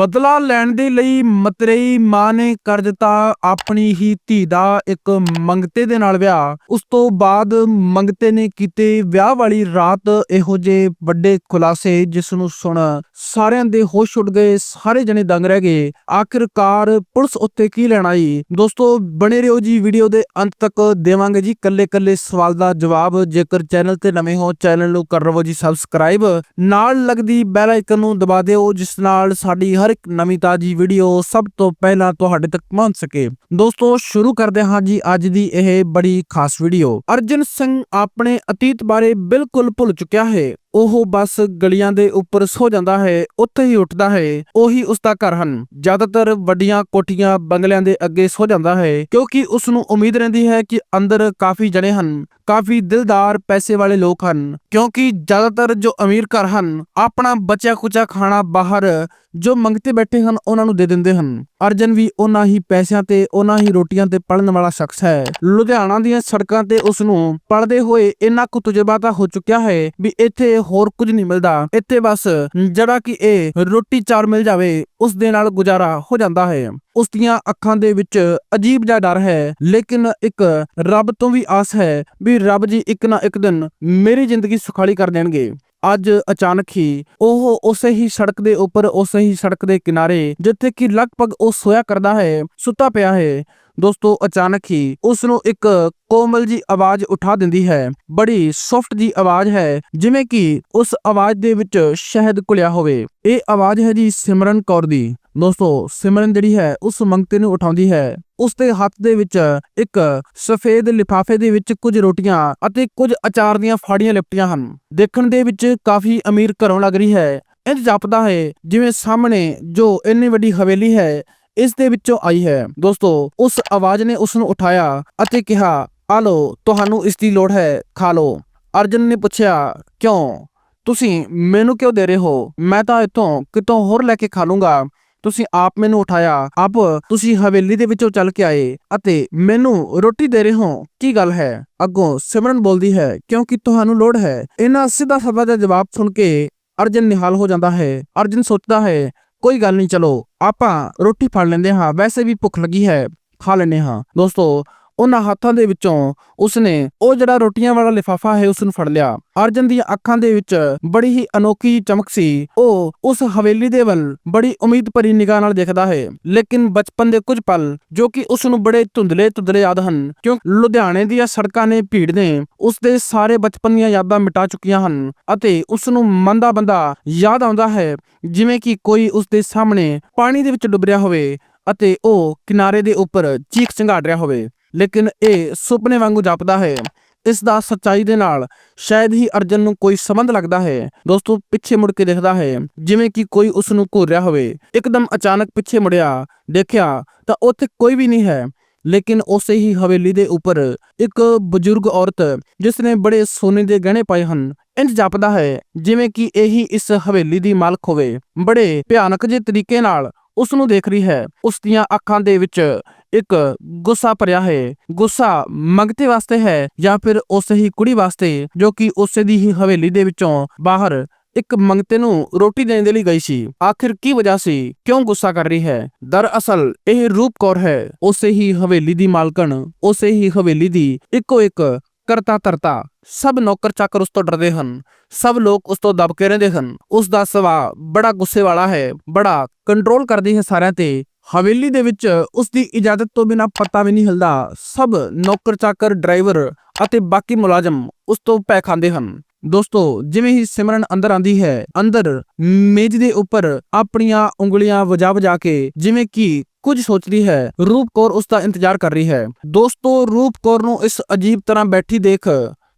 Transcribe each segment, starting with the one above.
ਬਦਲਾ ਲੈਣ ਦੇ ਲਈ ਮਤਰੇਈ ਮਾਂ ਨੇ ਕਰ ਦਿੱਤਾ ਆਪਣੀ ਹੀ ਧੀ ਦਾ ਇੱਕ ਮੰਗਤੇ ਦੇ ਨਾਲ ਵਿਆਹ। ਉਸ ਤੋਂ ਬਾਅਦ ਮੰਗਤੇ ਨੇ ਕੀਤੇ ਵਿਆਹ ਵਾਲੀ ਰਾਤ ਇਹੋ ਜਿਹੇ ਵੱਡੇ ਖੁਲਾਸੇ ਜਿਸ ਨੂੰ ਸੁਣ ਸਾਰਿਆਂ ਦੇ ਹੋਸ਼ ਉੱਡ ਗਏ, ਸਾਰੇ ਜਣੇ ਦੰਗ ਰਹਿ ਗਏ। ਆਖਿਰਕਾਰ ਪੁਲਿਸ ਉੱਤੇ ਕੀ ਲੈਣ ਆਈ? ਦੋਸਤੋ, ਬਣੇ ਰਹੋ ਜੀ ਵੀਡੀਓ ਦੇ ਅੰਤ ਤੱਕ। ਦੇਵਾਂਗੇ ਜੀ ਕੱਲੇ ਕੱਲੇ ਸਵਾਲ ਦਾ ਜਵਾਬ। ਜੇਕਰ ਚੈਨਲ ਤੇ ਨਵੇਂ ਹੋ, ਚੈਨਲ ਨੂੰ ਕਰ ਰਵੋ ਜੀ ਸਬਸਕ੍ਰਾਈਬ ਨਾਲ ਲੱਗਦੀ ਬੈਲ ਆਈਕਨ ਨੂੰ ਦਬਾ ਦਿਓ, ਜਿਸ ਨਾਲ ਸਾਡੀ ਹਰ ਇੱਕ ਨਵੀਂ ਤਾਜੀ ਵੀਡੀਓ ਸਭ ਤੋਂ ਪਹਿਲਾਂ ਤੁਹਾਡੇ ਤੱਕ ਪਹੁੰਚ ਸਕੇ। ਦੋਸਤੋ, ਸ਼ੁਰੂ ਕਰਦੇ ਹਾਂ ਜੀ ਅੱਜ ਦੀ ਇਹ ਬੜੀ ਖਾਸ ਵੀਡੀਓ। ਅਰਜਨ ਸਿੰਘ ਆਪਣੇ ਅਤੀਤ ਬਾਰੇ ਬਿਲਕੁਲ ਭੁੱਲ ਚੁੱਕਿਆ ਹੈ। ਉਹ ਬਸ ਗਲੀਆਂ ਦੇ ਉੱਪਰ ਸੋ ਜਾਂਦਾ ਹੈ, ਉੱਥੇ ਹੀ ਉੱਠਦਾ ਹੈ। ਉਹੀ ਉਸ ਦਾ ਘਰ ਹਨ। ਜ਼ਿਆਦਾਤਰ ਵੱਡੀਆਂ ਕੋਠੀਆਂ ਬੰਗਲਿਆਂ ਦੇ ਅੱਗੇ ਸੋ ਜਾਂਦਾ ਹੈ, ਕਿਉਂਕਿ ਉਸ ਨੂੰ ਉਮੀਦ ਰਹਿੰਦੀ ਹੈ ਕਿ ਅੰਦਰ ਕਾਫੀ ਜਣੇ ਹਨ। ਕਾਫੀ ਦਿਲਦਾਰ ਪੈਸੇ ਵਾਲੇ ਲੋਕ ਹਨ, ਕਿਉਂਕਿ ਜ਼ਿਆਦਾਤਰ ਜੋ ਅਮੀਰ ਘਰ ਹਨ, ਆਪਣਾ ਬਚਿਆ ਕੁਚਾ ਖਾਣਾ ਬਾਹਰ ਜੋ ਮੰਗਤੇ ਬੈਠੇ ਹਨ, ਉਹਨਾਂ ਨੂੰ ਦੇ ਦਿੰਦੇ ਹਨ। ਅਰਜਨ ਵੀ ਉਹਨਾਂ ਹੀ ਪੈਸਿਆਂ ਤੇ, ਉਹਨਾਂ ਹੀ ਰੋਟੀਆਂ ਤੇ ਪੜਨ ਵਾਲਾ ਸ਼ਖਸ ਹੈ। ਲੁਧਿਆਣਾ ਦੀਆਂ ਸੜਕਾਂ ਤੇ ਉਸ ਨੂੰ ਪੜਦੇ ਹੋਏ ਇੰਨਾ ਕੁ ਤਜਰਬਾ ਤਾਂ ਹੋ ਚੁੱਕਿਆ ਹੈ ਵੀ ਇੱਥੇ ਹੋਰ ਕੁਝ ਨਹੀਂ ਮਿਲਦਾ। ਇੱਥੇ ਬਸ ਜਿਹੜਾ ਕਿ ਇਹ ਰੋਟੀ ਚਾਰ ਮਿਲ ਜਾਵੇ, ਉਸ ਦੇ ਨਾਲ ਗੁਜ਼ਾਰਾ ਹੋ ਜਾਂਦਾ ਹੈ। ਉਸ ਦੀਆਂ ਅੱਖਾਂ ਦੇ ਵਿੱਚ ਅਜੀਬ ਜਿਹਾ ਡਰ ਹੈ, ਲੇਕਿਨ ਇੱਕ ਰੱਬ ਤੋਂ ਵੀ ਆਸ ਹੈ ਵੀ ਰੱਬ ਜੀ ਇੱਕ ਨਾ ਇੱਕ ਦਿਨ ਮੇਰੀ ਜ਼ਿੰਦਗੀ ਸੁਖਾਲੀ ਕਰ ਦੇਣਗੇ। ਅੱਜ ਅਚਾਨਕ ਹੀ ਉਹ ਉਸੇ ਹੀ ਸੜਕ ਦੇ ਉੱਪਰ, ਉਸੇ ਹੀ ਸੜਕ ਦੇ ਕਿਨਾਰੇ, ਜਿੱਥੇ ਕਿ ਲਗਭਗ ਉਹ ਸੋਇਆ ਕਰਦਾ ਹੈ, ਸੁੱਤਾ ਪਿਆ ਹੈ। ਦੋਸਤੋ, ਅਚਾਨਕ ਹੀ ਉਸ ਨੂੰ ਇੱਕ ਕੋਮਲ ਜੀ ਆਵਾਜ਼ ਉਠਾ ਦਿੰਦੀ ਹੈ। ਬੜੀ ਸੌਫਟ ਜੀ ਆਵਾਜ਼ ਹੈ, ਜਿਵੇਂ ਕਿ ਉਸ ਆਵਾਜ਼ ਦੇ ਵਿੱਚ ਸ਼ਹਿਦ ਘੁਲਿਆ ਹੋਵੇ। ਇਹ ਆਵਾਜ਼ ਹੈ ਜੀ ਸਿਮਰਨ ਕੌਰ ਦੀ। ਦੋਸਤੋ, ਸਿਮਰਨ ਜਿਹੜੀ ਹੈ, ਉਸ ਮੰਗਤੇ ਨੂੰ ਉਠਾਉਂਦੀ ਹੈ। ਉਸ ਦੇ ਹੱਥ ਦੇ ਵਿੱਚ ਇੱਕ ਸਫੇਦ ਲਿਫਾਫੇ ਦੇ ਵਿੱਚ ਕੁਝ ਰੋਟੀਆਂ ਅਤੇ ਕੁਝ ਅਚਾਰ ਦੀਆਂ ਫਾੜੀਆਂ ਲਿਪਟੀਆਂ ਹਨ। ਦੇਖਣ ਦੇ ਵਿੱਚ ਕਾਫੀ ਅਮੀਰ ਘਰੋਂ ਲੱਗ ਰਹੀ ਹੈ। ਇੰਜ ਜਾਪਦਾ ਹੈ, ਜਿਵੇਂ ਸਾਹਮਣੇ ਜੋ ਇੰਨੀ ਵੱਡੀ ਹਵੇਲੀ ਹੈ, ਇਸ ਦੇ ਵਿੱਚੋਂ ਆਈ ਹੈ। ਦੋਸਤੋ, ਉਸ ਆਵਾਜ਼ ਨੇ ਉਸ ਨੂੰ ਉਠਾਇਆ ਅਤੇ ਕਿਹਾ, ਆ ਲੋ ਤੁਹਾਨੂੰ ਇਸ ਦੀ ਲੋੜ ਹੈ, ਖਾ ਲੋ ਅਰਜਨ ਨੇ ਪੁੱਛਿਆ, ਕਿਉਂ? ਤੁਸੀਂ ਮੈਨੂੰ ਕਿਉਂ ਦੇ ਰਹੇ ਹੋ? ਮੈਂ ਤਾਂ ਇੱਥੋਂ ਕਿਤੋਂ ਹੋਰ ਲੈ ਕੇ ਖਾ ਲੂੰਗਾ। ਤੁਸੀਂ ਆਪ ਮੈਨੂੰ ਉਠਾਇਆ। ਆਪ ਤੁਸੀਂ ਹਵੇਲੀ ਦੇ ਵਿੱਚੋਂ ਚੱਲ ਕੇ ਆਏ ਅਤੇ ਮੈਨੂੰ ਰੋਟੀ ਦੇ ਰਹੇ ਹੋ। ਕੀ ਗੱਲ ਹੈ? ਅੱਗੋਂ ਸਿਮਰਨ ਬੋਲਦੀ ਹੈ, ਕਿਉਂਕਿ ਤੁਹਾਨੂੰ ਲੋੜ ਹੈ। ਇਹਨਾਂ ਸਿੱਧਾ ਸਵਾਲ ਦਾ ਜਵਾਬ ਸੁਣ ਕੇ ਅਰਜਨ ਨਿਹਾਲ ਹੋ ਜਾਂਦਾ ਹੈ। ਅਰਜਨ ਸੋਚਦਾ ਹੈ, ਕੋਈ ਗੱਲ ਨਹੀਂ, ਚਲੋ, ਆਪਾਂ ਰੋਟੀ ਫੜ ਲੈਂਦੇ ਹਾਂ। ਵੈਸੇ ਵੀ ਭੁੱਖ ਲੱਗੀ ਹੈ, ਖਾ ਲੈਂਦੇ ਹਾਂ। ਦੋਸਤੋ ਉਹਨਾਂ ਹੱਥਾਂ ਦੇ ਵਿੱਚੋਂ ਉਸਨੇ ਉਹ ਜਿਹੜਾ ਰੋਟੀਆਂ ਵਾਲਾ ਲਿਫਾਫਾ ਹੈ ਉਸ ਨੂੰ ਫੜ ਲਿਆ। ਅਰਜਨ ਦੀਆਂ ਅੱਖਾਂ ਦੇ ਵਿੱਚ ਬੜੀ ਹੀ ਅਨੋਖੀ ਚਮਕ ਸੀ। ਉਹ ਉਸ ਹਵੇਲੀ ਦੇ ਵੱਲ ਬੜੀ ਉਮੀਦ ਭਰੀ ਨਿਗਾਹ ਨਾਲ ਦੇਖਦਾ ਹੈ। ਲੇਕਿਨ ਬਚਪਨ ਦੇ ਕੁਝ ਪਲ ਜੋ ਕਿ ਉਸ ਨੂੰ ਬੜੇ ਧੁੰਦਲੇ ਧੁੰਦਲੇ ਯਾਦ ਹਨ, ਕਿਉਂ ਲੁਧਿਆਣੇ ਦੀਆਂ ਸੜਕਾਂ ਨੇ ਭੀੜ ਨੇ ਉਸ ਦੇ ਸਾਰੇ ਬਚਪਨ ਦੀਆਂ ਯਾਦਾਂ ਮਿਟਾ ਚੁੱਕੀਆਂ ਹਨ ਅਤੇ ਉਸ ਨੂੰ ਮੰਦਾ ਬੰਦਾ ਯਾਦ ਆਉਂਦਾ ਹੈ, ਜਿਵੇਂ ਕਿ ਕੋਈ ਉਸ ਦੇ ਸਾਹਮਣੇ ਪਾਣੀ ਦੇ ਵਿੱਚ ਡੁੱਬ ਰਿਹਾ ਹੋਵੇ ਅਤੇ ਉਹ ਕਿਨਾਰੇ ਦੇ ਉੱਪਰ ਚੀਖ ਚਿੰਗਾੜ ਰਿਹਾ ਹੋਵੇ। ਲੇਕਿਨ ਇਹ ਸੁਪਨੇ ਵਾਂਗੂ ਜਾਪਦਾ ਹੈ। ਇਸ ਦਾ ਸੱਚਾਈ ਦੇ ਨਾਲ ਸ਼ਾਇਦ ਹੀ ਅਰਜਨ ਨੂੰ ਕੋਈ ਸੰਬੰਧ ਲੱਗਦਾ ਹੈ। ਦੋਸਤੋ, ਪਿੱਛੇ ਮੁੜ ਕੇ ਦੇਖਦਾ ਹੈ, ਜਿਵੇਂ ਕਿ ਕੋਈ ਉਸ ਨੂੰ ਘੂਰ ਰਿਹਾ ਹੋਵੇ। ਇੱਕਦਮ ਅਚਾਨਕ ਪਿੱਛੇ ਮੁੜਿਆ, ਦੇਖਿਆ ਤਾਂ ਉੱਥੇ ਕੋਈ ਵੀ ਨਹੀਂ ਹੈ। ਲੇਕਿਨ ਉਸੇ ਹੀ ਹਵੇਲੀ ਦੇ ਉੱਪਰ ਇੱਕ ਬਜ਼ੁਰਗ ਔਰਤ ਜਿਸ ਨੇ ਬੜੇ ਸੋਨੇ ਦੇ ਗਹਿਣੇ ਪਾਏ ਹਨ ਇੰਜ ਜਾਪਦਾ ਹੈ, ਜਿਵੇਂ ਕਿ ਇਹੀ ਇਸ ਹਵੇਲੀ ਦੀ ਮਾਲਕ ਹੋਵੇ। ਬੜੇ ਭਿਆਨਕ ਜਿਹੇ ਤਰੀਕੇ ਨਾਲ ਉਸ ਨੂੰ ਦੇਖ ਰਹੀ ਹੈ। ਉਸ ਦੀਆਂ ਅੱਖਾਂ ਦੇ ਵਿੱਚ ਇੱਕ ਗੁੱਸਾ ਭਰਿਆ ਹੈ। ਗੁੱਸਾ ਮੰਗਤੇ ਵਾਸਤੇ ਹੈ ਜਾਂ ਫਿਰ ਉਸੇ ਹੀ ਕੁੜੀ ਵਾਸਤੇ ਜੋ ਕਿ ਉਸੇ ਦੀ ਹੀ ਹਵੇਲੀ ਦੇ ਵਿੱਚੋਂ ਬਾਹਰ ਇੱਕ ਮੰਗਤੇ ਨੂੰ ਰੋਟੀ ਦੇਣ ਦੇ ਲਈ ਗਈ ਸੀ। ਆਖਿਰ ਕੀ ਵਜ੍ਹਾ ਸੀ? ਕਿਉਂ ਗੁੱਸਾ ਕਰ ਰਹੀ ਹੈ? ਦਰਅਸਲ ਇਹ ਰੂਪ ਹੈ। ਉਸੇ ਹੀ ਹਵੇਲੀ ਦੀ ਮਾਲਕਣ, ਉਸੇ ਹੀ ਹਵੇਲੀ ਦੀ ਇੱਕੋ ਇੱਕ ਕਰਤਾ ਧਰਤਾ ਸਭ ਨੌਕਰ ਚਾਕਰ ਉਸ ਤੋਂ ਡਰਦੇ ਹਨ। ਸਭ ਲੋਕ ਉਸ ਤੋਂ ਦਬ ਕੇ ਰਹਿੰਦੇ ਹਨ। ਉਸ ਦਾ ਸੁਭਾਅ ਬੜਾ ਗੁੱਸੇ ਵਾਲਾ ਹੈ, ਬੜਾ ਕੰਟਰੋਲ ਕਰਦੀ ਹੈ ਸਾਰਿਆਂ ਤੇ। ਹਵੇਲੀ ਦੇ ਵਿੱਚ ਉਸ ਦੀ ਇਜਾਜ਼ਤ ਤੋਂ ਬਿਨਾ ਪਤਾ ਵੀ ਨਹੀਂ ਹਿਲਦਾ, ਸਭ ਨੌਕਰ ਚਾਕਰ, ਡਰਾਈਵਰ ਅਤੇ ਬਾਕੀ ਮੁਲਾਜ਼ਮ ਉਸ ਤੋਂ ਪੈ ਖਾਂਦੇ ਹਨ। ਦੋਸਤੋ, ਜਿਵੇਂ ਹੀ ਸਿਮਰਨ ਅੰਦਰ ਆਂਦੀ ਹੈ, ਅੰਦਰ ਮੇਜ਼ ਦੇ ਉੱਪਰ ਆਪਣੀਆਂ ਉਂਗਲੀਆਂ ਵਜਾ ਵਜਾ ਕੇ ਜਿਵੇਂ ਕਿ ਕੁਝ ਸੋਚਦੀ ਹੈ, ਰੂਪ ਕੌਰ ਉਸ ਦਾ ਇੰਤਜ਼ਾਰ ਕਰ ਰਹੀ ਹੈ। ਦੋਸਤੋ, ਰੂਪ ਕੌਰ ਨੂੰ ਇਸ ਅਜੀਬ ਤਰ੍ਹਾਂ ਬੈਠੀ ਦੇਖ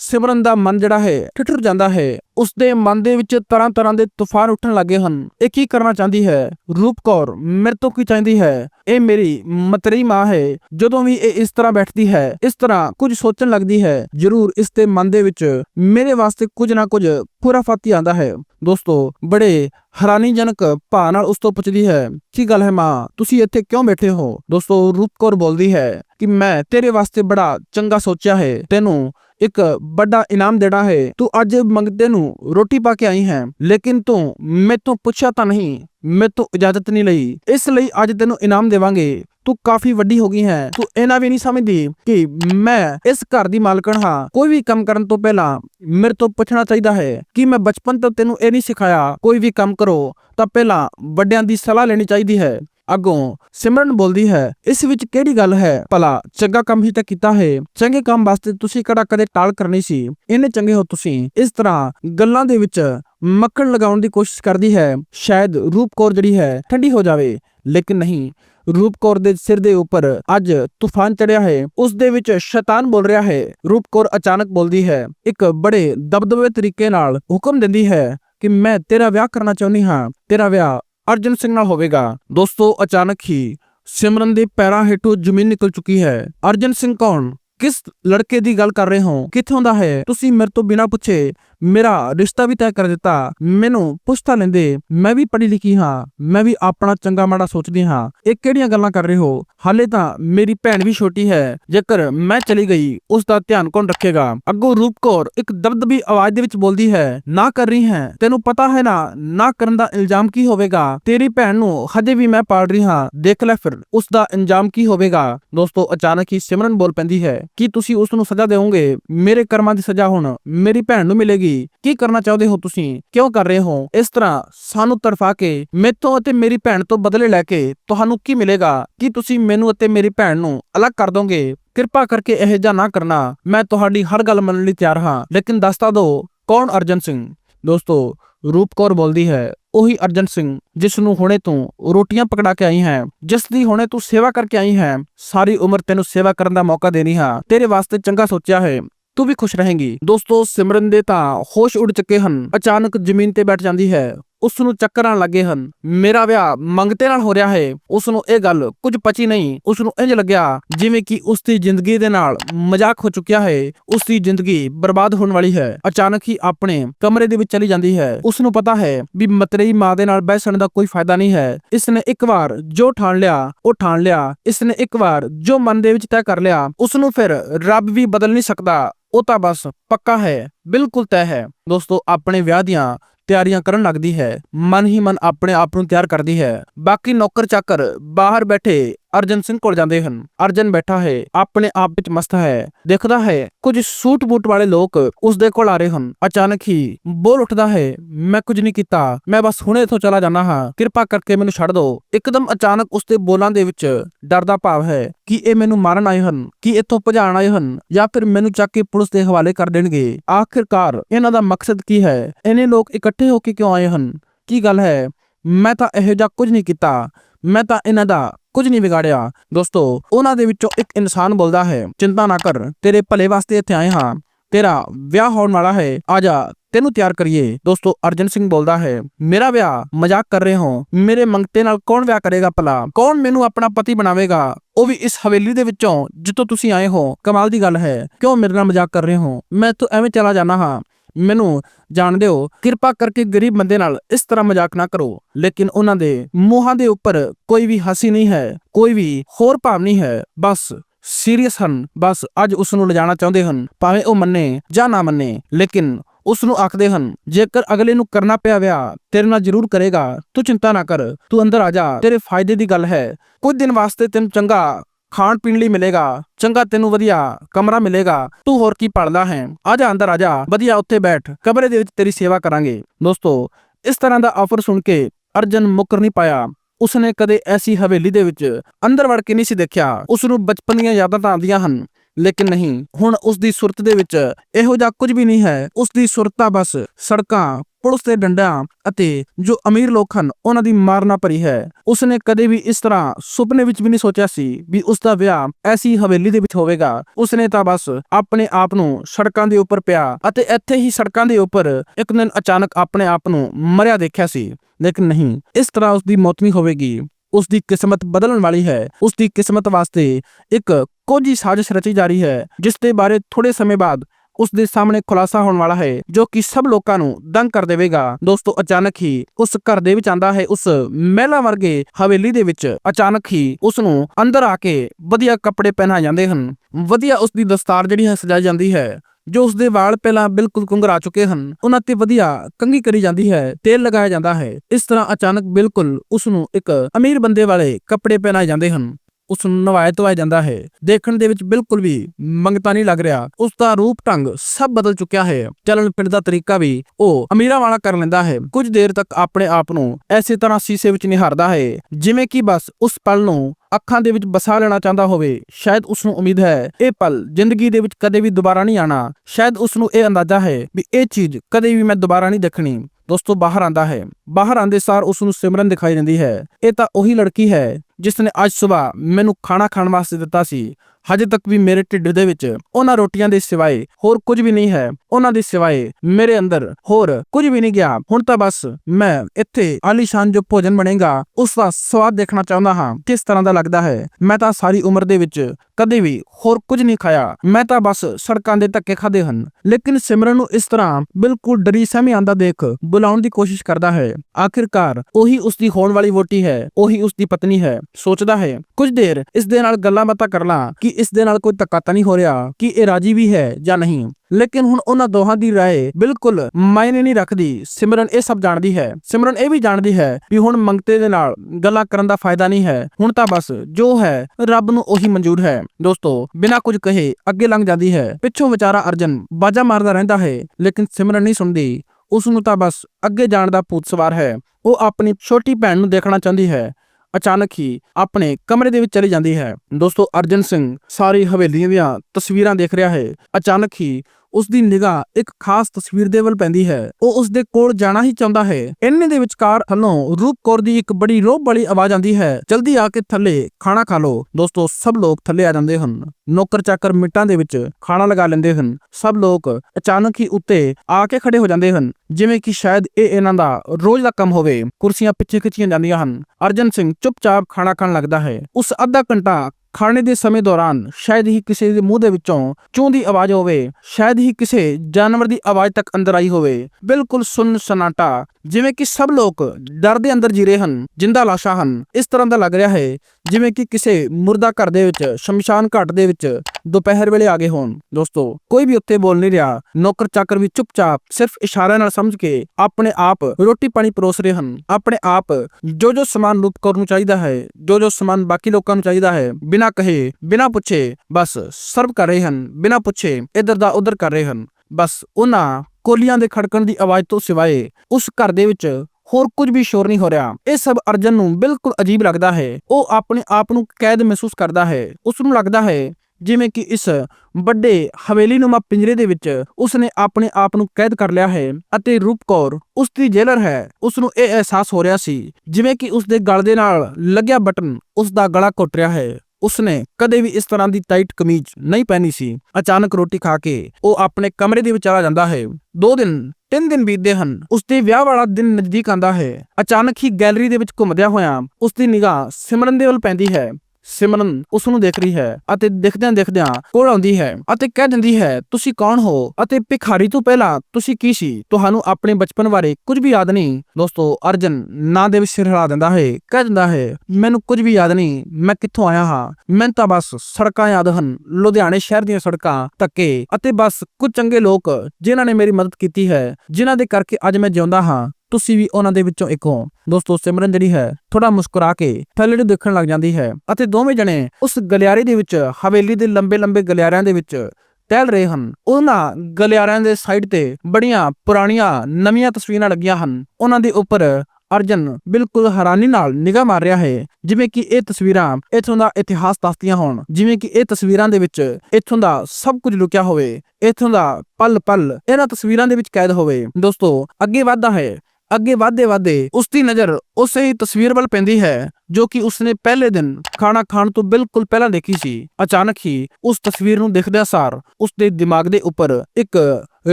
ਸਿਮਰਨ ਦਾ ਮਨ ਜਿਹੜਾ ਹੈ, ਠਿਠੁਰ ਜਾਂਦਾ ਹੈ। ਉਸ ਦੇ ਮਨ ਦੇ ਵਿੱਚ ਤਰ੍ਹਾਂ ਤਰ੍ਹਾਂ ਦੇ ਤੂਫਾਨ ਉੱਠਣ ਲੱਗੇ ਹਨ। ਇਹ ਕੀ ਕਰਨਾ ਚਾਹੁੰਦੀ ਹੈ? ਰੂਪ ਕੌਰ, ਮੇਰੇ ਤੋਂ ਕੀ ਚਾਹੁੰਦੀ ਹੈ? ਇਹ ਮੇਰੀ ਮਤਰੀ ਮਾਂ ਹੈ। ਜਦੋਂ ਵੀ ਇਹ ਇਸ ਤਰ੍ਹਾਂ ਬੈਠਦੀ ਹੈ, ਇਸ ਤਰ੍ਹਾਂ ਕੁਝ ਸੋਚਣ ਲੱਗਦੀ ਹੈ, ਜ਼ਰੂਰ ਇਸ ਦੇ ਮਨ ਦੇ ਵਿੱਚ ਮੇਰੇ ਵਾਸਤੇ ਕੁਝ ਨਾ ਕੁਝ ਖੁਰਾਫਾਤੀ ਆਂਦਾ ਹੈ। ਦੋਸਤੋ, ਬੜੇ ਹੈਰਾਨੀਜਨਕ ਭਾਅ ਨਾਲ ਉਸ ਤੋਂ ਪੁੱਛਦੀ ਹੈ, ਕੀ ਗੱਲ ਹੈ ਮਾਂ? ਤੁਸੀਂ ਇੱਥੇ ਕਿਉਂ ਬੈਠੇ ਹੋ? ਦੋਸਤੋ, ਰੂਪ ਕੌਰ ਬੋਲਦੀ ਹੈ ਕਿ ਮੈਂ ਤੇਰੇ ਵਾਸਤੇ ਬੜਾ ਚੰਗਾ ਸੋਚਿਆ ਹੈ, ਤੈਨੂੰ ਇੱਕ ਵੱਡਾ ਇਨਾਮ ਦੇਣਾ ਹੈ। ਤੂੰ ਅੱਜ ਮੰਗਤੇ ਨੂੰ ਰੋਟੀ ਪਾ ਕੇ ਆਈ ਹੈ, ਲੇਕਿਨ ਤੂੰ ਮੈਥੋਂ ਪੁੱਛਿਆ ਤਾਂ ਨਹੀਂ, ਮੈਥੋਂ ਇਜਾਜ਼ਤ ਨਹੀਂ ਲਈ। ਇਸ ਲਈ ਅੱਜ ਤੈਨੂੰ ਇਨਾਮ ਦੇਵਾਂਗੇ। ਤੂੰ ਕਾਫੀ ਵੱਡੀ ਹੋ ਗਈ ਹੈ। ਤੂੰ ਇਹਨਾਂ ਵੀ ਨਹੀਂ ਸਮਝਦੀ ਕਿ ਮੈਂ ਇਸ ਘਰ ਦੀ ਮਾਲਕਣ ਹਾਂ। ਕੋਈ ਵੀ ਕੰਮ ਕਰਨ ਤੋਂ ਪਹਿਲਾਂ ਮੇਰੇ ਤੋਂ ਪੁੱਛਣਾ ਚਾਹੀਦਾ ਹੈ ਕਿ ਮੈਂ ਬਚਪਨ ਤੋਂ ਤੈਨੂੰ ਇਹ ਨਹੀਂ ਸਿਖਾਇਆ, ਕੋਈ ਵੀ ਕੰਮ ਕਰੋ ਤਾਂ ਪਹਿਲਾਂ ਵੱਡਿਆਂ ਦੀ ਸਲਾਹ ਲੈਣੀ ਚਾਹੀਦੀ ਹੈ। ਅੱਗੋਂ ਸਿਮਰਨ ਬੋਲਦੀ ਹੈ, ਇਸ ਵਿੱਚ ਕਿਹੜੀ ਗੱਲ ਹੈ? ਭਲਾ ਚੰਗਾ ਕੰਮ ਹੀ ਤਾਂ ਕੀਤਾ ਹੈ। ਚੰਗੇ ਕੰਮ ਵਾਸਤੇ ਤੁਸੀਂ ਕਿਹੜਾ ਕਦੇ ਟਾਲ ਕਰਨੀ ਸੀ। ਇੰਨੇ ਚੰਗੇ ਹੋ ਤੁਸੀਂ। ਇਸ ਤਰ੍ਹਾਂ ਗੱਲਾਂ ਦੇ ਵਿੱਚ ਮੱਖਣ ਲਗਾਉਣ ਦੀ ਕੋਸ਼ਿਸ਼ ਕਰਦੀ ਹੈ। ਸ਼ਾਇਦ ਰੂਪ ਜਿਹੜੀ ਹੈ ਠੰਡੀ ਹੋ ਜਾਵੇ। ਲੇਕਿਨ ਨਹੀਂ, ਰੂਪ ਕੌਰ ਦੇ ਸਿਰ ਦੇ ਉੱਪਰ ਅੱਜ ਤੂਫਾਨ ਚੜਿਆ ਹੈ। ਉਸ ਦੇ ਵਿੱਚ ਸ਼ੈਤਾਨ ਬੋਲ ਰਿਹਾ ਹੈ। ਰੂਪ ਕੌਰ ਅਚਾਨਕ ਬੋਲਦੀ ਹੈ, ਇੱਕ ਬੜੇ ਦਬਦਬੇ ਤਰੀਕੇ ਨਾਲ ਹੁਕਮ ਦਿੰਦੀ ਹੈ ਕਿ ਮੈਂ ਤੇਰਾ ਵਿਆਹ ਕਰਨਾ ਚਾਹੁੰਦੀ ਹਾਂ। ਤੇਰਾ ਵਿਆਹ ਅਰਜਨ ਸਿੰਘ ਨਾਲ ਹੋਵੇਗਾ। ਦੋਸਤੋ, ਅਚਾਨਕ ਹੀ ਸਿਮਰਨ ਦੇ ਪੈਰਾਂ ਹੇਠੋਂ ਜ਼ਮੀਨ ਨਿਕਲ ਚੁੱਕੀ ਹੈ। ਅਰਜਨ ਸਿੰਘ ਕੌਣ? ਕਿਸ ਲੜਕੇ ਦੀ ਗੱਲ ਕਰ ਰਹੇ ਹੋ? ਕਿੱਥੋਂ ਦਾ ਹੈ? ਤੁਸੀਂ ਮੇਰੇ ਤੋਂ ਬਿਨਾਂ ਪੁੱਛੇ ਮੇਰਾ ਰਿਸ਼ਤਾ ਵੀ ਤੈਅ ਕਰ ਦਿੱਤਾ। ਮੈਨੂੰ ਪੁੱਛਤਾ ਲੈਂਦੇ, ਮੈਂ ਵੀ ਪੜ੍ਹੀ ਲਿਖੀ ਹਾਂ, ਮੈਂ ਵੀ ਆਪਣਾ ਚੰਗਾ ਮਾੜਾ ਸੋਚਦੀ ਹਾਂ। ਇਹ ਕਿਹੜੀਆਂ ਗੱਲਾਂ ਕਰ ਰਹੇ ਹੋ? ਹਾਲੇ ਤਾਂ ਮੇਰੀ ਭੈਣ ਵੀ ਛੋਟੀ ਹੈ, ਜੇਕਰ ਮੈਂ ਚਲੀ ਗਈ, ਉਸ ਦਾ ਧਿਆਨ ਕੌਣ ਰੱਖੇਗਾ? ਅੱਗੋਂ ਰੂਪ ਕੌਰ ਇੱਕ ਦਬਦਬੀ ਆਵਾਜ਼ ਦੇ ਵਿੱਚ ਬੋਲਦੀ ਹੈ, ਨਾ ਕਰ ਰਹੀ ਹੈ। ਤੈਨੂੰ ਪਤਾ ਹੈ ਨਾ ਨਾ ਕਰਨ ਦਾ ਇਲਜ਼ਾਮ ਕੀ ਹੋਵੇਗਾ? ਤੇਰੀ ਭੈਣ ਨੂੰ ਹਜੇ ਵੀ ਮੈਂ ਪਾਲ ਰਹੀ ਹਾਂ। ਦੇਖ ਲੈ ਫਿਰ, ਉਸ ਦਾ ਇੰਜਾਮ ਕੀ ਹੋਵੇਗਾ? ਦੋਸਤੋ, ਅਚਾਨਕ ਹੀ ਸਿਮਰਨ ਬੋਲ ਪੈਂਦੀ ਹੈ ਕਿ ਤੁਸੀਂ ਉਸ ਨੂੰ ਸਜ਼ਾ ਦੇਵੋਗੇ ਮੇਰੇ ਕਰਮਾਂ ਦੀ ਸਜ਼ਾ ਹੁਣ ਮੇਰੀ ਭੈਣ ਨੂੰ ਮਿਲੇਗੀ। ਕੀ ਕਰਨਾ ਚਾਹੁੰਦੇ ਹੋ ਤੁਸੀਂ? ਕਿਉਂ ਕਰ ਰਹੇ ਹੋ? ਇਸ ਤਰ੍ਹਾਂ ਸਾਨੂੰ ਤੜਫਾ ਕੇ ਮੈਥੋਂ ਅਤੇ ਮੇਰੀ ਭੈਣ ਤੋਂ ਬਦਲੇ ਲੈ ਕੇ ਤੁਹਾਨੂੰ ਕੀ ਮਿਲੇਗਾ? ਕੀ ਤੁਸੀਂ ਮੈਨੂੰ ਅਤੇ ਮੇਰੀ ਭੈਣ ਨੂੰ ਅਲੱਗ ਕਰ ਦੋਗੇ? ਕਿਰਪਾ ਕਰਕੇ ਇਹ ਜਿਹਾ ਨਾ ਕਰਨਾ। ਮੈਂ ਤੁਹਾਡੀ ਹਰ ਗੱਲ ਮੰਨਣ ਲਈ ਤਿਆਰ ਹਾਂ। ਲੇਕਿਨ ਦੱਸਤਾ ਦੋ, ਕੌਣ ਅਰਜਨ ਸਿੰਘ? ਦੋਸਤੋ, ਰੂਪ ਕੌਰ ਬੋਲਦੀ ਹੈ, ਉਹੀ ਅਰਜਨ ਸਿੰਘ, ਜਿਸ ਨੂੰ ਹੁਣੇ ਤੂੰ ਰੋਟੀਆਂ ਪਕੜਾ ਕੇ ਆਈ ਹੈ। ਜਿਸ ਦੀ ਹੁਣੇ ਤੂੰ ਸੇਵਾ ਕਰਕੇ ਆਈ ਹੈ। ਸਾਰੀ ਉਮਰ ਤੈਨੂੰ ਸੇਵਾ ਕਰਨ ਦਾ ਮੌਕਾ ਦੇਣੀ ਹਾਂ। ਤੇਰੇ ਵਾਸਤੇ ਚੰਗਾ ਸੋਚਿਆ ਹੈ। ਤੂੰ ਵੀ ਖੁਸ਼ ਰਹੇਂਗੀ। ਦੋਸਤੋ, ਸਿਮਰਨ ਦੇ ਤਾਂ ਹੋਸ਼ ਉੱਡ ਚੁੱਕੇ ਹਨ। ਅਚਾਨਕ ਜ਼ਮੀਨ ਤੇ ਬੈਠ ਜਾਂਦੀ ਹੈ। ਉਸ ਨੂੰ ਚੱਕਰ ਆਉਣ ਲੱਗੇ ਹਨ। ਮੇਰਾ ਵਿਆਹ ਮੰਗਤੇ ਨਾਲ ਹੋ ਰਿਹਾ ਹੈ। ਉਸ ਨੂੰ ਇਹ ਗੱਲ ਕੁਝ ਪਚੀ ਨਹੀਂ। ਉਸ ਨੂੰ ਇੰਜ ਲੱਗਿਆ ਜਿਵੇਂ ਕਿ ਉਸ ਦੀ ਜ਼ਿੰਦਗੀ ਦੇ ਨਾਲ ਮਜ਼ਾਕ ਹੋ ਚੁੱਕਿਆ ਹੈ। ਉਸ ਦੀ ਜ਼ਿੰਦਗੀ ਬਰਬਾਦ ਹੋਣ ਵਾਲੀ ਹੈ। ਅਚਾਨਕ ਹੀ ਆਪਣੇ ਕਮਰੇ ਦੇ ਵਿੱਚ ਚਲੀ ਜਾਂਦੀ ਹੈ। ਉਸ ਨੂੰ ਪਤਾ ਹੈ ਵੀ ਮਤਰੇਈ ਮਾਂ ਦੇ ਨਾਲ ਬੈਸਣ ਦਾ ਕੋਈ ਫਾਇਦਾ ਨਹੀਂ ਹੈ। ਇਸ ਨੇ ਇੱਕ ਵਾਰ ਜੋ ਠਾਣ ਲਿਆ, ਉਹ ਠਾਣ ਲਿਆ। ਇਸ ਨੇ ਇੱਕ ਵਾਰ ਜੋ ਮਨ ਦੇ ਵਿੱਚ ਤੈਅ ਕਰ ਲਿਆ ਉਸ ਨੂੰ ਫਿਰ ਰੱਬ ਵੀ ਬਦਲ ਨਹੀਂ ਸਕਦਾ। ਉਹ ਤਾਂ ਬਸ ਪੱਕਾ ਹੈ। ਬਿਲਕੁਲ ਤੈਅ ਹੈ। ਦੋਸਤੋ, ਆਪਣੇ ਵਿਆਹ ਦੀਆਂ ਤਿਆਰੀਆਂ ਕਰਨ ਲੱਗਦੀ ਹੈ। ਮਨ ਹੀ ਮਨ ਆਪਣੇ ਆਪ ਨੂੰ ਤਿਆਰ ਕਰਦੀ ਹੈ। ਬਾਕੀ ਨੌਕਰ ਚਾਕਰ ਬਾਹਰ ਬੈਠੇ ਅਰਜਨ ਸਿੰਘ ਕੋਲ ਜਾਂਦੇ ਹਨ। ਅਰਜਨ ਬੈਠਾ ਹੈ, ਆਪਣੇ ਆਪ ਵਿੱਚ ਮਸਤ ਹੈ, ਦੇਖਦਾ ਹੈ, ਕੁਝ ਸੂਟ ਬੂਟ ਵਾਲੇ ਲੋਕ ਉਸ ਦੇ ਕੋਲ ਆ ਰਹੇ ਹਨ। ਅਚਾਨਕ ਹੀ ਬੋਲ ਉੱਠਦਾ ਹੈ, ਮੈਂ ਕੁਝ ਨਹੀਂ ਕੀਤਾ, ਮੈਂ ਬਸ ਹੁਣੇ ਇੱਥੋਂ ਚਲਾ ਜਾਣਾ ਹਾਂ। ਕਿਰਪਾ ਕਰਕੇ ਮੈਨੂੰ ਛੱਡ ਦਿਓ ਇੱਕਦਮ ਅਚਾਨਕ ਉਸ ਦੇ ਬੋਲਾਂ ਦੇ ਵਿੱਚ ਡਰ ਦਾ ਭਾਵ ਹੈ ਕਿ ਇਹ ਮੈਨੂੰ ਮਾਰਨ ਆਏ ਹਨ, ਕਿ ਇੱਥੋਂ ਭਜਾਣ ਆਏ ਹਨ, ਜਾਂ ਫਿਰ ਮੈਨੂੰ ਚੱਕ ਕੇ ਪੁਲਿਸ ਦੇ ਹਵਾਲੇ ਕਰ ਦੇਣਗੇ। ਆਖਿਰਕਾਰ ਇਹਨਾਂ ਦਾ ਮਕਸਦ ਕੀ ਹੈ? ਇਹਨੇ ਲੋਕ ਇਕੱਠੇ ਹੋ ਕੇ ਕਿਉਂ ਆਏ ਹਨ? ਕੀ ਗੱਲ ਹੈ? ਮੈਂ ਤਾਂ ਇਹੋ ਜਿਹਾ ਕੁਝ ਨਹੀਂ ਕੀਤਾ। ਮੈਂ ਤਾਂ ਇਹਨਾਂ ਦਾ ਕੁਝ ਨਹੀਂ ਵਿਗਾੜਿਆ। ਦੋਸਤੋ, ਉਹਨਾਂ ਦੇ ਵਿੱਚੋਂ ਇੱਕ ਇਨਸਾਨ ਬੋਲਦਾ ਹੈ, ਚਿੰਤਾ ਨਾ ਕਰ, ਤੇਰੇ ਭਲੇ ਵਾਸਤੇ ਇੱਥੇ ਆਏ ਹਾਂ। ਤੇਰਾ ਵਿਆਹ ਹੋਣ ਵਾਲਾ ਹੈ। ਆ ਜਾ ਤੈਨੂੰ ਤਿਆਰ ਕਰੀਏ। ਦੋਸਤੋ, ਅਰਜਨ ਸਿੰਘ ਬੋਲਦਾ ਹੈ, ਮੇਰਾ ਵਿਆਹ ਮਜ਼ਾਕ ਕਰ ਰਹੇ ਹੋ। ਮੇਰੇ ਮੰਗਤੇ ਨਾਲ ਕੌਣ ਵਿਆਹ ਕਰੇਗਾ ਭਲਾ? ਕੌਣ ਮੈਨੂੰ ਆਪਣਾ ਪਤੀ ਬਣਾਵੇਗਾ? ਉਹ ਵੀ ਇਸ ਹਵੇਲੀ ਦੇ ਵਿੱਚੋਂ, ਜਿੱਥੋਂ ਤੁਸੀਂ ਆਏ ਹੋ। ਕਮਾਲ ਦੀ ਗੱਲ ਹੈ। ਕਿਉਂ ਮੇਰੇ ਨਾਲ ਮਜ਼ਾਕ ਕਰ ਰਹੇ ਹੋ? ਮੈਂ ਤਾਂ ਐਵੇਂ ਚਲਾ ਜਾਣਾ ਹਾਂ। ਮੈਨੂੰ ਜਾਣਦੇ ਹੋ ਕਿਰਪਾ ਕਰਕੇ ਗਰੀਬ ਬੰਦੇ ਨਾਲ ਇਸ ਤਰ੍ਹਾਂ ਮਜ਼ਾਕ ਨਾ ਕਰੋ। ਲੇਕਿਨ ਉਹਨਾਂ ਦੇ ਮੂੰਹਾਂ ਦੇ ਉੱਪਰ ਕੋਈ ਵੀ ਹਸੀ ਨਹੀਂ ਹੈ, ਕੋਈ ਵੀ ਹੋਰ ਭਾਵ ਨਹੀਂ ਹੈ। ਬਸ ਸੀਰੀਅਸ ਹਨ। ਬਸ ਅੱਜ ਉਸ ਨੂੰ ਲਿਜਾਣਾ ਚਾਹੁੰਦੇ ਹਨ। ਭਾਵੇਂ ਉਹ ਮੰਨੇ ਜਾਂ ਨਾ ਮੰਨੇ, ਲੇਕਿਨ ਉਸ ਨੂੰ ਆਖਦੇ ਹਨ, ਜੇਕਰ ਅਗਲੇ ਨੂੰ ਕਰਨਾ ਪਿਆ ਵਿਆਹ ਤੇਰੇ ਨਾਲ ਜ਼ਰੂਰ ਕਰੇਗਾ। ਤੂੰ ਚਿੰਤਾ ਨਾ ਕਰ। ਤੂੰ ਅੰਦਰ ਆ ਜਾ। ਤੇਰੇ ਫਾਇਦੇ ਦੀ ਗੱਲ ਹੈ। ਕੁਝ ਦਿਨ ਵਾਸਤੇ ਤੈਨੂੰ ਚੰਗਾ ਖਾਣ ਪੀਣ ਲਈ ਮਿਲੇਗਾ। ਚੰਗਾ, ਤੈਨੂੰ ਵਧੀਆ ਕਮਰਾ ਮਿਲੇਗਾ। ਤੂੰ ਹੋਰ ਕੀ ਪੜਦਾ ਹੈ? ਆ ਜਾ ਅੰਦਰ, ਆ ਜਾ। ਵਧੀਆ, ਉੱਥੇ ਬੈਠ। ਕਮਰੇ ਦੇ ਵਿੱਚ ਤੇਰੀ ਸੇਵਾ ਕਰਾਂਗੇ। ਦੋਸਤੋ, ਇਸ ਤਰ੍ਹਾਂ ਦਾ ਆਫਰ ਸੁਣ ਕੇ ਅਰਜਨ ਮੁੱਕਰ ਨਹੀਂ ਪਾਇਆ। ਉਸਨੇ ਕਦੇ ਐਸੀ ਹਵੇਲੀ ਦੇ ਵਿੱਚ ਅੰਦਰ ਵੜ ਕੇ ਨਹੀਂ ਸੀ ਦੇਖਿਆ। ਉਸ ਨੂੰ ਬਚਪਨ ਦੀਆਂ ਯਾਦਾਂ ਤਾਂ ਆਉਂਦੀਆਂ ਹਨ, ਲੇਕਿਨ ਨਹੀਂ। ਹੁਣ ਉਸ ਦੀ ਸੁਰਤ ਦੇ ਵਿੱਚ ਇਹੋ ਜਿਹਾ ਕੁਝ ਵੀ ਨਹੀਂ ਹੈ। ਉਸ ਦੀ ਸੁਰਤ ਬਸ ਸੜਕਾਂ ਪੁਲਿਸ ਦੇ ਡੰਡਿਆਂ ਅਤੇ ਜੋ ਅਮੀਰ ਲੋਕ ਹਨ, ਉਹਨਾਂ ਦੀ ਮਾਰਨਾ ਭਰੀ ਹੈ। ਉਸਨੇ ਕਦੇ ਵੀ ਇਸ ਤਰ੍ਹਾਂ ਸੁਪਨੇ ਵਿੱਚ ਵੀ ਨਹੀਂ ਸੋਚਿਆ ਸੀ ਵੀ ਉਸ ਦਾ ਵਿਆਹ ਐਸੀ ਹਵੇਲੀ ਦੇ ਵਿੱਚ ਹੋਵੇਗਾ। ਉਸਨੇ ਤਾਂ ਬਸ ਆਪਣੇ ਆਪ ਨੂੰ ਸੜਕਾਂ ਦੇ ਉੱਪਰ ਪਿਆ ਅਤੇ ਇੱਥੇ ਹੀ ਸੜਕਾਂ ਦੇ ਉੱਪਰ ਇੱਕ ਦਿਨ ਅਚਾਨਕ ਆਪਣੇ ਆਪ ਨੂੰ ਮਰਿਆ ਦੇਖਿਆ ਸੀ। ਲੇਕਿਨ ਨਹੀਂ, ਇਸ ਤਰ੍ਹਾਂ ਉਸ ਦੀ ਮੌਤ ਨਹੀਂ ਹੋਵੇਗੀ। ਉਸ ਦੀ ਕਿਸਮਤ ਬਦਲਣ ਵਾਲੀ ਹੈ। ਉਸ ਦੀ ਕਿਸਮਤ ਵਾਸਤੇ ਇੱਕ ਕੋਝੀ ਸਾਜ਼ਿਸ਼ ਰਚੀ ਜਾ ਰਹੀ ਹੈ, ਜਿਸ ਦੇ ਬਾਰੇ ਥੋੜੇ ਸਮੇਂ ਬਾਅਦ ਉਸ ਦੇ ਸਾਹਮਣੇ ਖੁਲਾਸਾ ਹੋਣ ਵਾਲਾ ਹੈ, ਜੋ ਕਿ ਸਭ ਲੋਕਾਂ ਨੂੰ ਦੰਗ ਕਰ ਦੇਵੇਗਾ। ਦੋਸਤੋ, ਅਚਾਨਕ ਹੀ ਉਸ ਘਰ ਦੇ ਵਿੱਚ ਆਂਦਾ ਹੈ, ਉਸ ਮਹਿਲਾ ਵਰਗੇ ਹਵੇਲੀ ਦੇ ਵਿੱਚ ਅਚਾਨਕ ਹੀ ਉਸ ਨੂੰ ਅੰਦਰ ਆ ਕੇ ਵਧੀਆ ਕੱਪੜੇ ਪਹਿਨਾਏ ਜਾਂਦੇ ਹਨ। ਵਧੀਆ ਉਸ ਦੀ ਦਸਤਾਰ ਜਿਹੜੀ ਹੈ, ਸਜਾਈ ਜਾਂਦੀ ਹੈ, ਜੋ ਉਸ ਦੇ ਵਾਲ ਪਹਿਲਾਂ ਬਿਲਕੁਲ ਕੁੰਗਰਾ ਚੁੱਕੇ ਹਨ, ਉਹਨਾਂ ਤੇ ਵਧੀਆ ਕੰਗੀ ਕਰੀ ਜਾਂਦੀ ਹੈ, ਤੇਲ ਲਗਾਇਆ ਜਾਂਦਾ ਹੈ। ਇਸ ਤਰ੍ਹਾਂ ਅਚਾਨਕ ਬਿਲਕੁਲ ਉਸ ਨੂੰ ਇੱਕ ਅਮੀਰ ਬੰਦੇ ਵਾਲੇ ਕੱਪੜੇ ਪਹਿਨਾਏ ਜਾਂਦੇ ਹਨ। ਉਸ ਨੂੰ ਨਵਾਇਆ ਧਵਾਇਆ ਜਾਂਦਾ ਹੈ। ਦੇਖਣ ਦੇ ਵਿੱਚ ਬਿਲਕੁਲ ਵੀ ਮੰਗਤਾ ਨਹੀਂ ਲੱਗ ਰਿਹਾ। ਉਸ ਦਾ ਰੂਪ ਢੰਗ ਸਭ ਬਦਲ ਚੁੱਕਿਆ ਹੈ। ਚੱਲਣ ਫਿਰਨ ਦਾ ਤਰੀਕਾ ਵੀ ਉਹ ਅਮੀਰਾਂ ਵਾਲਾ ਕਰ ਲੈਂਦਾ ਹੈ। ਕੁਝ ਦੇਰ ਤੱਕ ਆਪਣੇ ਆਪ ਨੂੰ ਐਸੇ ਤਰ੍ਹਾਂ ਸ਼ੀਸ਼ੇ ਵਿੱਚ ਨਿਹਾਰਦਾ ਹੈ, ਜਿਵੇਂ ਕਿ ਬਸ ਉਸ ਪਲ ਨੂੰ ਅੱਖਾਂ ਦੇ ਵਿੱਚ ਬਸਾ ਲੈਣਾ ਚਾਹੁੰਦਾ ਹੋਵੇ। ਸ਼ਾਇਦ ਉਸ ਨੂੰ ਉਮੀਦ ਹੈ, ਇਹ ਪਲ ਜ਼ਿੰਦਗੀ ਦੇ ਵਿੱਚ ਕਦੇ ਵੀ ਦੁਬਾਰਾ ਨਹੀਂ ਆਣਾ ਸ਼ਾਇਦ ਉਸ ਨੂੰ ਇਹ ਅੰਦਾਜ਼ਾ ਹੈ ਵੀ ਇਹ ਚੀਜ਼ ਕਦੇ ਵੀ ਮੈਂ ਦੁਬਾਰਾ ਨਹੀਂ ਦੇਖਣੀ। ਦੋਸਤੋ, ਬਾਹਰ ਆਂਦਾ ਹੈ। ਬਾਹਰ ਆਂਦੇ ਸਾਰ ਉਸ ਨੂੰ ਸਿਮਰਨ ਦਿਖਾਈ ਦਿੰਦੀ ਹੈ। ਇਹ ਤਾਂ ਉਹੀ ਲੜਕੀ ਹੈ ਜਿਸ ਨੇ ਅੱਜ ਸਵੇਰ ਮੈਨੂੰ ਖਾਣਾ ਖਾਣ ਵਾਸਤੇ ਦਿੱਤਾ ਸੀ ਹਜੇ ਤੱਕ ਵੀ ਮੇਰੇ ਢਿੱਡ ਦੇ ਵਿੱਚ ਉਹਨਾਂ ਰੋਟੀਆਂ ਦੇ ਸਿਵਾਏ ਹੋਰ ਕੁਝ ਵੀ ਨਹੀਂ ਹੈ। ਉਹਨਾਂ ਦੇ ਸਿਵਾਏ ਮੇਰੇ ਅੰਦਰ ਹੋਰ ਕੁਝ ਵੀ ਨਹੀਂ ਗਿਆ। ਹੁਣ ਤਾਂ ਬਸ ਮੈਂ ਇੱਥੇ ਆਲੀਸ਼ਾਨ ਜੋ ਭੋਜਨ ਬਣੇਗਾ, ਉਸ ਦਾ ਸਵਾਦ ਦੇਖਣਾ ਚਾਹੁੰਦਾ ਹਾਂ। ਕਿਸ ਤਰ੍ਹਾਂ ਦਾ ਲੱਗਦਾ ਹੈ? ਮੈਂ ਤਾਂ ਸਾਰੀ ਉਮਰ ਦੇ ਵਿੱਚ ਕਦੇ ਵੀ ਹੋਰ ਕੁਝ ਨਹੀਂ ਖਾਇਆ। ਮੈਂ ਤਾਂ ਬਸ ਸੜਕਾਂ ਦੇ ਧੱਕੇ ਖਾਦੇ ਹਨ। ਲੇਕਿਨ ਸਿਮਰਨ ਨੂੰ ਇਸ ਤਰ੍ਹਾਂ ਬਿਲਕੁਲ ਡਰੀ ਸਹਿਮੀ ਆਂਦਾ ਦੇਖ ਬੁਲਾਉਣ ਦੀ ਕੋਸ਼ਿਸ਼ ਕਰਦਾ ਹੈ। ਆਖਿਰਕਾਰ ਉਹੀ ਉਸ ਦੀ ਹੋਣ ਵਾਲੀ ਵੋਟੀ ਹੈ, ਉਹੀ ਉਸ ਦੀ ਪਤਨੀ ਹੈ। ਸੋਚਦਾ ਹੈ, ਕੁਝ ਦੇਰ ਇਸ ਦੇ ਨਾਲ ਗੱਲਾਂ ਬਾਤਾਂ ਕਰ ਲਾਂ ਕਿ ਇਸ ਦੇ ਨਾਲ ਕੋਈ ਧੱਕਾ ਤਾਂ ਨਹੀਂ ਹੋ ਰਿਹਾ ਕਿ ਇਹ ਰਾਜੀ ਵੀ ਹੈ ਜਾਂ ਨਹੀਂ। ਲੇਕਿਨ ਹੁਣ ਉਹਨਾਂ ਦੋਹਾਂ ਦੀ ਰਾਏ ਬਿਲਕੁਲ ਮਾਇਨੇ ਨਹੀਂ ਰੱਖਦੀ। ਸਿਮਰਨ ਇਹ ਸਭ ਜਾਣਦੀ ਹੈ। ਸਿਮਰਨ ਇਹ ਵੀ ਜਾਣਦੀ ਹੈ ਵੀ ਹੁਣ ਮੰਗਤੇ ਦੇ ਨਾਲ ਗੱਲਾਂ ਕਰਨ ਦਾ ਫਾਇਦਾ ਨਹੀਂ ਹੈ। ਹੁਣ ਤਾਂ ਬਸ ਜੋ ਹੈ ਰੱਬ ਨੂੰ ਉਹੀ ਮਨਜ਼ੂਰ ਹੈ। ਦੋਸਤੋ, ਬਿਨਾਂ ਕੁਝ ਕਹੇ ਅੱਗੇ ਲੰਘ ਜਾਂਦੀ ਹੈ। ਪਿੱਛੋਂ ਵਿਚਾਰਾ ਅਰਜਨ ਬਾਜਾ ਮਾਰਦਾ ਰਹਿੰਦਾ ਹੈ, ਲੇਕਿਨ ਸਿਮਰਨ ਨਹੀਂ ਸੁਣਦੀ। ਉਸ ਨੂੰ ਤਾਂ ਬਸ ਅੱਗੇ ਜਾਣ ਦਾ ਭੂਤ ਸਵਾਰ ਹੈ। ਉਹ ਆਪਣੀ ਛੋਟੀ ਭੈਣ ਨੂੰ ਦੇਖਣਾ ਚਾਹੁੰਦੀ ਹੈ। ਅਚਾਨਕ ਹੀ ਆਪਣੇ ਕਮਰੇ ਦੇ ਵਿੱਚ ਚਲੀ ਜਾਂਦੀ ਹੈ। ਦੋਸਤੋ, ਅਰਜਨ ਸਿੰਘ, ਸਾਰੀ ਹਵੇਲੀ ਦੀਆਂ ਤਸਵੀਰਾਂ ਦੇਖ ਰਿਹਾ ਹੈ। ਅਚਾਨਕ ਹੀ ਉਸ ਦੀ ਨਿਗਾਹ ਇੱਕ ਖਾਸ ਤਸਵੀਰ ਦੇ ਵੱਲ ਪੈਂਦੀ ਹੈ। ਉਹ ਉਸ ਦੇ ਕੋਲ ਜਾਣਾ ਹੀ ਚਾਹੁੰਦਾ ਹੈ। ਇੰਨੇ ਦੇ ਵਿਚਕਾਰ ਥੱਲੋਂ ਰੂਪ ਕੌਰ ਦੀ ਇੱਕ ਬੜੀ ਰੋਬ ਵਾਲੀ ਆਵਾਜ਼ ਆਉਂਦੀ ਹੈ। ਜਲਦੀ ਆ ਕੇ ਥੱਲੇ ਖਾਣਾ ਖਾ ਲਓ। ਦੋਸਤੋ, ਸਭ ਲੋਕ ਥੱਲੇ ਆ ਜਾਂਦੇ ਹਨ। ਨੌਕਰ ਚਾਕਰ ਮਿੰਟਾਂ ਦੇ ਵਿੱਚ ਖਾਣਾ ਲਗਾ ਲੈਂਦੇ ਹਨ। ਸਭ ਲੋਕ ਅਚਾਨਕ ਹੀ ਉੱਤੇ ਆ ਕੇ ਖੜੇ ਹੋ ਜਾਂਦੇ ਹਨ। ਜਿਵੇਂ ਕਿ ਸ਼ਾਇਦ ਇਹ ਇਹਨਾਂ ਦਾ ਰੋਜ਼ ਦਾ ਕੰਮ ਹੋਵੇ। ਕੁਰਸੀਆਂ ਪਿੱਛੇ ਖਿੱਚੀਆਂ ਜਾਂਦੀਆਂ ਹਨ। ਅਰਜਨ ਸਿੰਘ ਚੁੱਪਚਾਪ ਖਾਣਾ ਖਾਣ ਲੱਗਦਾ ਹੈ। ਉਸ ਅੱਧਾ ਘੰਟਾ ਖਾਣੇ ਦੇ ਸਮੇਂ ਦੌਰਾਨ ਸ਼ਾਇਦ ਹੀ ਕਿਸੇ ਦੇ ਮੂੰਹ ਦੇ ਵਿੱਚੋਂ ਚੂੰ ਦੀ ਆਵਾਜ਼ ਹੋਵੇ, ਸ਼ਾਇਦ ਹੀ ਕਿਸੇ ਜਾਨਵਰ ਦੀ ਆਵਾਜ਼ ਤੱਕ ਅੰਦਰ ਆਈ ਹੋਵੇ। ਬਿਲਕੁਲ ਸੁੰਨ ਸਨਾਟਾ, ਜਿਵੇਂ ਕਿ ਸਭ ਲੋਕ ਡਰ ਦੇ ਅੰਦਰ ਜੀ ਰਹੇ ਹਨ, ਜਿੰਦਾ ਲਾਸ਼ਾਂ ਹਨ, ਇਸ ਤਰ੍ਹਾਂ ਦਾ ਲੱਗ ਰਿਹਾ ਹੈ, ਜਿਵੇਂ ਕਿ ਕਿਸੇ ਮੁਰਦਾ ਘਰ ਦੇ ਵਿੱਚ, ਸ਼ਮਸ਼ਾਨ ਘਾਟ ਦੇ ਵਿੱਚ ਦੁਪਹਿਰ ਵੇਲੇ ਆ ਗਏ ਹੋਣ। ਦੋਸਤੋ, ਕੋਈ ਵੀ ਉੱਥੇ ਬੋਲ ਨਹੀਂ ਰਿਹਾ। ਨੌਕਰ ਚਾਕਰ ਵੀ ਚੁੱਪਚਾਪ ਸਿਰਫ ਇਸ਼ਾਰਿਆਂ ਨਾਲ ਸਮਝ ਕੇ ਆਪਣੇ ਆਪ ਰੋਟੀ ਪਾਣੀ ਪਰੋਸ ਰਹੇ ਹਨ। ਆਪਣੇ ਆਪ ਜੋ ਜੋ ਸਮਾਨ ਰੂਪ ਨੂੰ ਚਾਹੀਦਾ ਹੈ ਜੋ ਜੋ ਸਮਾਨ ਬਾਕੀ ਲੋਕਾਂ ਨੂੰ ਚਾਹੀਦਾ ਹੈ, ਬਿਨਾਂ ਕਹੇ, ਬਿਨਾਂ ਪੁੱਛੇ, ਬਸ ਸਰਵ ਕਰ ਰਹੇ ਹਨ। ਬਿਨਾਂ ਪੁੱਛੇ, ਇਧਰ ਦਾ ਉਧਰ ਕਰ ਰਹੇ ਹਨ। ਬਸ ਉਹਨਾਂ ਕੋਲੀਆਂ ਦੇ ਖੜਕਣ ਦੀ ਆਵਾਜ਼ ਤੋਂ ਸਿਵਾਏ ਉਸ ਘਰ ਦੇ ਵਿੱਚ ਹੋਰ ਕੁਝ ਵੀ ਸ਼ੋਰ ਨਹੀਂ ਹੋ ਰਿਹਾ। ਇਹ ਸਭ ਅਰਜਨ ਨੂੰ ਬਿਲਕੁਲ ਅਜੀਬ ਲੱਗਦਾ ਹੈ। ਉਹ ਆਪਣੇ ਆਪ ਨੂੰ ਕੈਦ ਮਹਿਸੂਸ ਕਰਦਾ ਹੈ। ਉਸ ਨੂੰ ਲੱਗਦਾ ਹੈ ਜਿਵੇਂ ਕਿ ਇਸ ਵੱਡੇ ਹਵੇਲੀ ਨੂਮਾ ਪਿੰਜਰੇ ਦੇ ਵਿੱਚ ਉਸਨੇ ਆਪਣੇ ਆਪ ਨੂੰ ਕੈਦ ਕਰ ਲਿਆ ਹੈ ਅਤੇ ਰੂਪਕੌਰ ਉਸ ਦੀ ਜੇਲਰ ਹੈ। ਉਸ ਨੂੰ ਇਹ ਅਹਿਸਾਸ ਹੋ ਰਿਹਾ ਸੀ, ਜਿਵੇਂ ਕਿ ਉਸ ਦੇ ਗਲ ਦੇ ਨਾਲ ਲੱਗਿਆ ਬਟਨ ਉਸ ਦਾ ਗਲਾ ਘੁੱਟ ਰਿਹਾ ਹੈ। ਉਸਨੇ ਕਦੇ ਵੀ ਇਸ ਤਰ੍ਹਾਂ ਦੀ ਟਾਈਟ ਕਮੀਜ਼ ਨਹੀਂ ਪਹਿਨੀ ਸੀ। ਅਚਾਨਕ ਰੋਟੀ ਖਾ ਕੇ ਉਹ ਆਪਣੇ ਕਮਰੇ ਦੇ ਵਿੱਚ ਚਲਾ ਜਾਂਦਾ ਹੈ। ਦੋ ਦਿਨ, ਤਿੰਨ ਦਿਨ ਬੀਤਦੇ ਹਨ, ਉਸਦੇ ਵਿਆਹ ਵਾਲਾ ਦਿਨ ਨਜ਼ਦੀਕ ਆਂਦਾ ਹੈ। ਅਚਾਨਕ ਹੀ ਗੈਲਰੀ ਦੇ ਵਿੱਚ ਘੁੰਮਦਿਆਂ ਹੋਇਆਂ ਉਸਦੀ ਨਿਗਾਹ ਸਿਮਰਨ ਦੇ ਵੱਲ ਪੈਂਦੀ ਹੈ। ਸਿਮਰਨ ਉਸ ਨੂੰ ਦੇਖ ਰਹੀ ਹੈ ਅਤੇ ਦੇਖਦਿਆਂ ਦੇਖਦਿਆਂ ਕੋਲ ਆਉਂਦੀ ਹੈ ਅਤੇ ਕਹਿ ਦਿੰਦੀ ਹੈ, ਤੁਸੀਂ ਕੌਣ ਹੋ ਅਤੇ ਭਿਖਾਰੀ ਤੋਂ ਪਹਿਲਾਂ ਤੁਸੀਂ ਕੀ ਸੀ? ਤੁਹਾਨੂੰ ਆਪਣੇ ਬਚਪਨ ਬਾਰੇ ਕੁਝ ਵੀ ਯਾਦ ਨਹੀਂ? ਦੋਸਤੋ, ਅਰਜਨ ਨਾਂ ਦੇ ਵਿੱਚ ਸਿਰ ਹਿਲਾ ਦਿੰਦਾ ਹੈ, ਕਹਿ ਦਿੰਦਾ ਹੈ, ਮੈਨੂੰ ਕੁਝ ਵੀ ਯਾਦ ਨਹੀਂ, ਮੈਂ ਕਿੱਥੋਂ ਆਇਆ ਹਾਂ? ਮੈਨੂੰ ਤਾਂ ਬਸ ਸੜਕਾਂ ਯਾਦ ਹਨ, ਲੁਧਿਆਣੇ ਸ਼ਹਿਰ ਦੀਆਂ ਸੜਕਾਂ, ਧੱਕੇ ਅਤੇ ਬਸ ਕੁਝ ਚੰਗੇ ਲੋਕ ਜਿਨ੍ਹਾਂ ਨੇ ਮੇਰੀ ਮਦਦ ਕੀਤੀ ਹੈ, ਜਿਨ੍ਹਾਂ ਦੇ ਕਰਕੇ ਅੱਜ ਮੈਂ ਜਿਉਂਦਾ ਹਾਂ। ਤੁਸੀਂ ਵੀ ਉਹਨਾਂ ਦੇ ਵਿੱਚੋਂ ਇੱਕ ਹੋ। ਦੋਸਤੋ, ਸਿਮਰਨ ਜਿਹੜੀ ਹੈ ਥੋੜਾ ਮੁਸਕਰਾ ਕੇ ਥੱਲੇ ਨੂੰ ਦੇਖਣ ਲੱਗ ਜਾਂਦੀ ਹੈ ਅਤੇ ਦੋਵੇਂ ਜਣੇ ਉਸ ਗਲਿਆਰੇ ਦੇ ਵਿੱਚ, ਹਵੇਲੀ ਦੇ ਲੰਬੇ ਲੰਬੇ ਗਲਿਆਰਿਆਂ ਦੇ ਵਿੱਚ ਟਹਿਲ ਰਹੇ ਹਨ। ਉਹਨਾਂ ਗਲਿਆਰਿਆਂ ਦੇ ਸਾਈਡ ਤੇ ਬੜੀਆਂ ਪੁਰਾਣੀਆਂ ਨਵੀਆਂ ਤਸਵੀਰਾਂ ਲੱਗੀਆਂ ਹਨ। ਉਹਨਾਂ ਦੇ ਉੱਪਰ ਅਰਜਨ ਬਿਲਕੁਲ ਹੈਰਾਨੀ ਨਾਲ ਨਿਗਾਹ ਮਾਰ ਰਿਹਾ ਹੈ, ਜਿਵੇਂ ਕਿ ਇਹ ਤਸਵੀਰਾਂ ਇਥੋਂ ਦਾ ਇਤਿਹਾਸ ਦੱਸਦੀਆਂ ਹੋਣ। ਜਿਵੇਂ ਕਿ ਇਹ ਤਸਵੀਰਾਂ ਦੇ ਵਿੱਚ ਇਥੋਂ ਦਾ ਸਭ ਕੁਝ ਲੁਕਿਆ ਹੋਵੇ, ਇਥੋਂ ਦਾ ਪਲ ਪਲ ਇਹਨਾਂ ਤਸਵੀਰਾਂ ਦੇ ਵਿੱਚ ਕੈਦ ਹੋਵੇ। ਦੋਸਤੋ, ਅੱਗੇ ਵਧਦਾ ਹੈ ਅੱਗੇ ਵਧਦੇ ਵਧਦੇ ਉਸ ਦੀ ਨਜ਼ਰ ਉਸੇ ਹੀ ਤਸਵੀਰ ਵੱਲ ਪੈਂਦੀ ਹੈ। ਜੋ ਕਿ ਉਸਨੇ ਪਹਿਲੇ ਦਿਨ ਖਾਣਾ ਖਾਣ ਤੋਂ ਬਿਲਕੁਲ ਪਹਿਲਾਂ ਦੇਖੀ ਸੀ। ਅਚਾਨਕ ਹੀ ਉਸ ਤਸਵੀਰ ਨੂੰ ਦੇਖਦਿਆਂ ਸਾਰ ਉਸ ਦੇ ਦਿਮਾਗ ਦੇ ਉੱਪਰ ਇੱਕ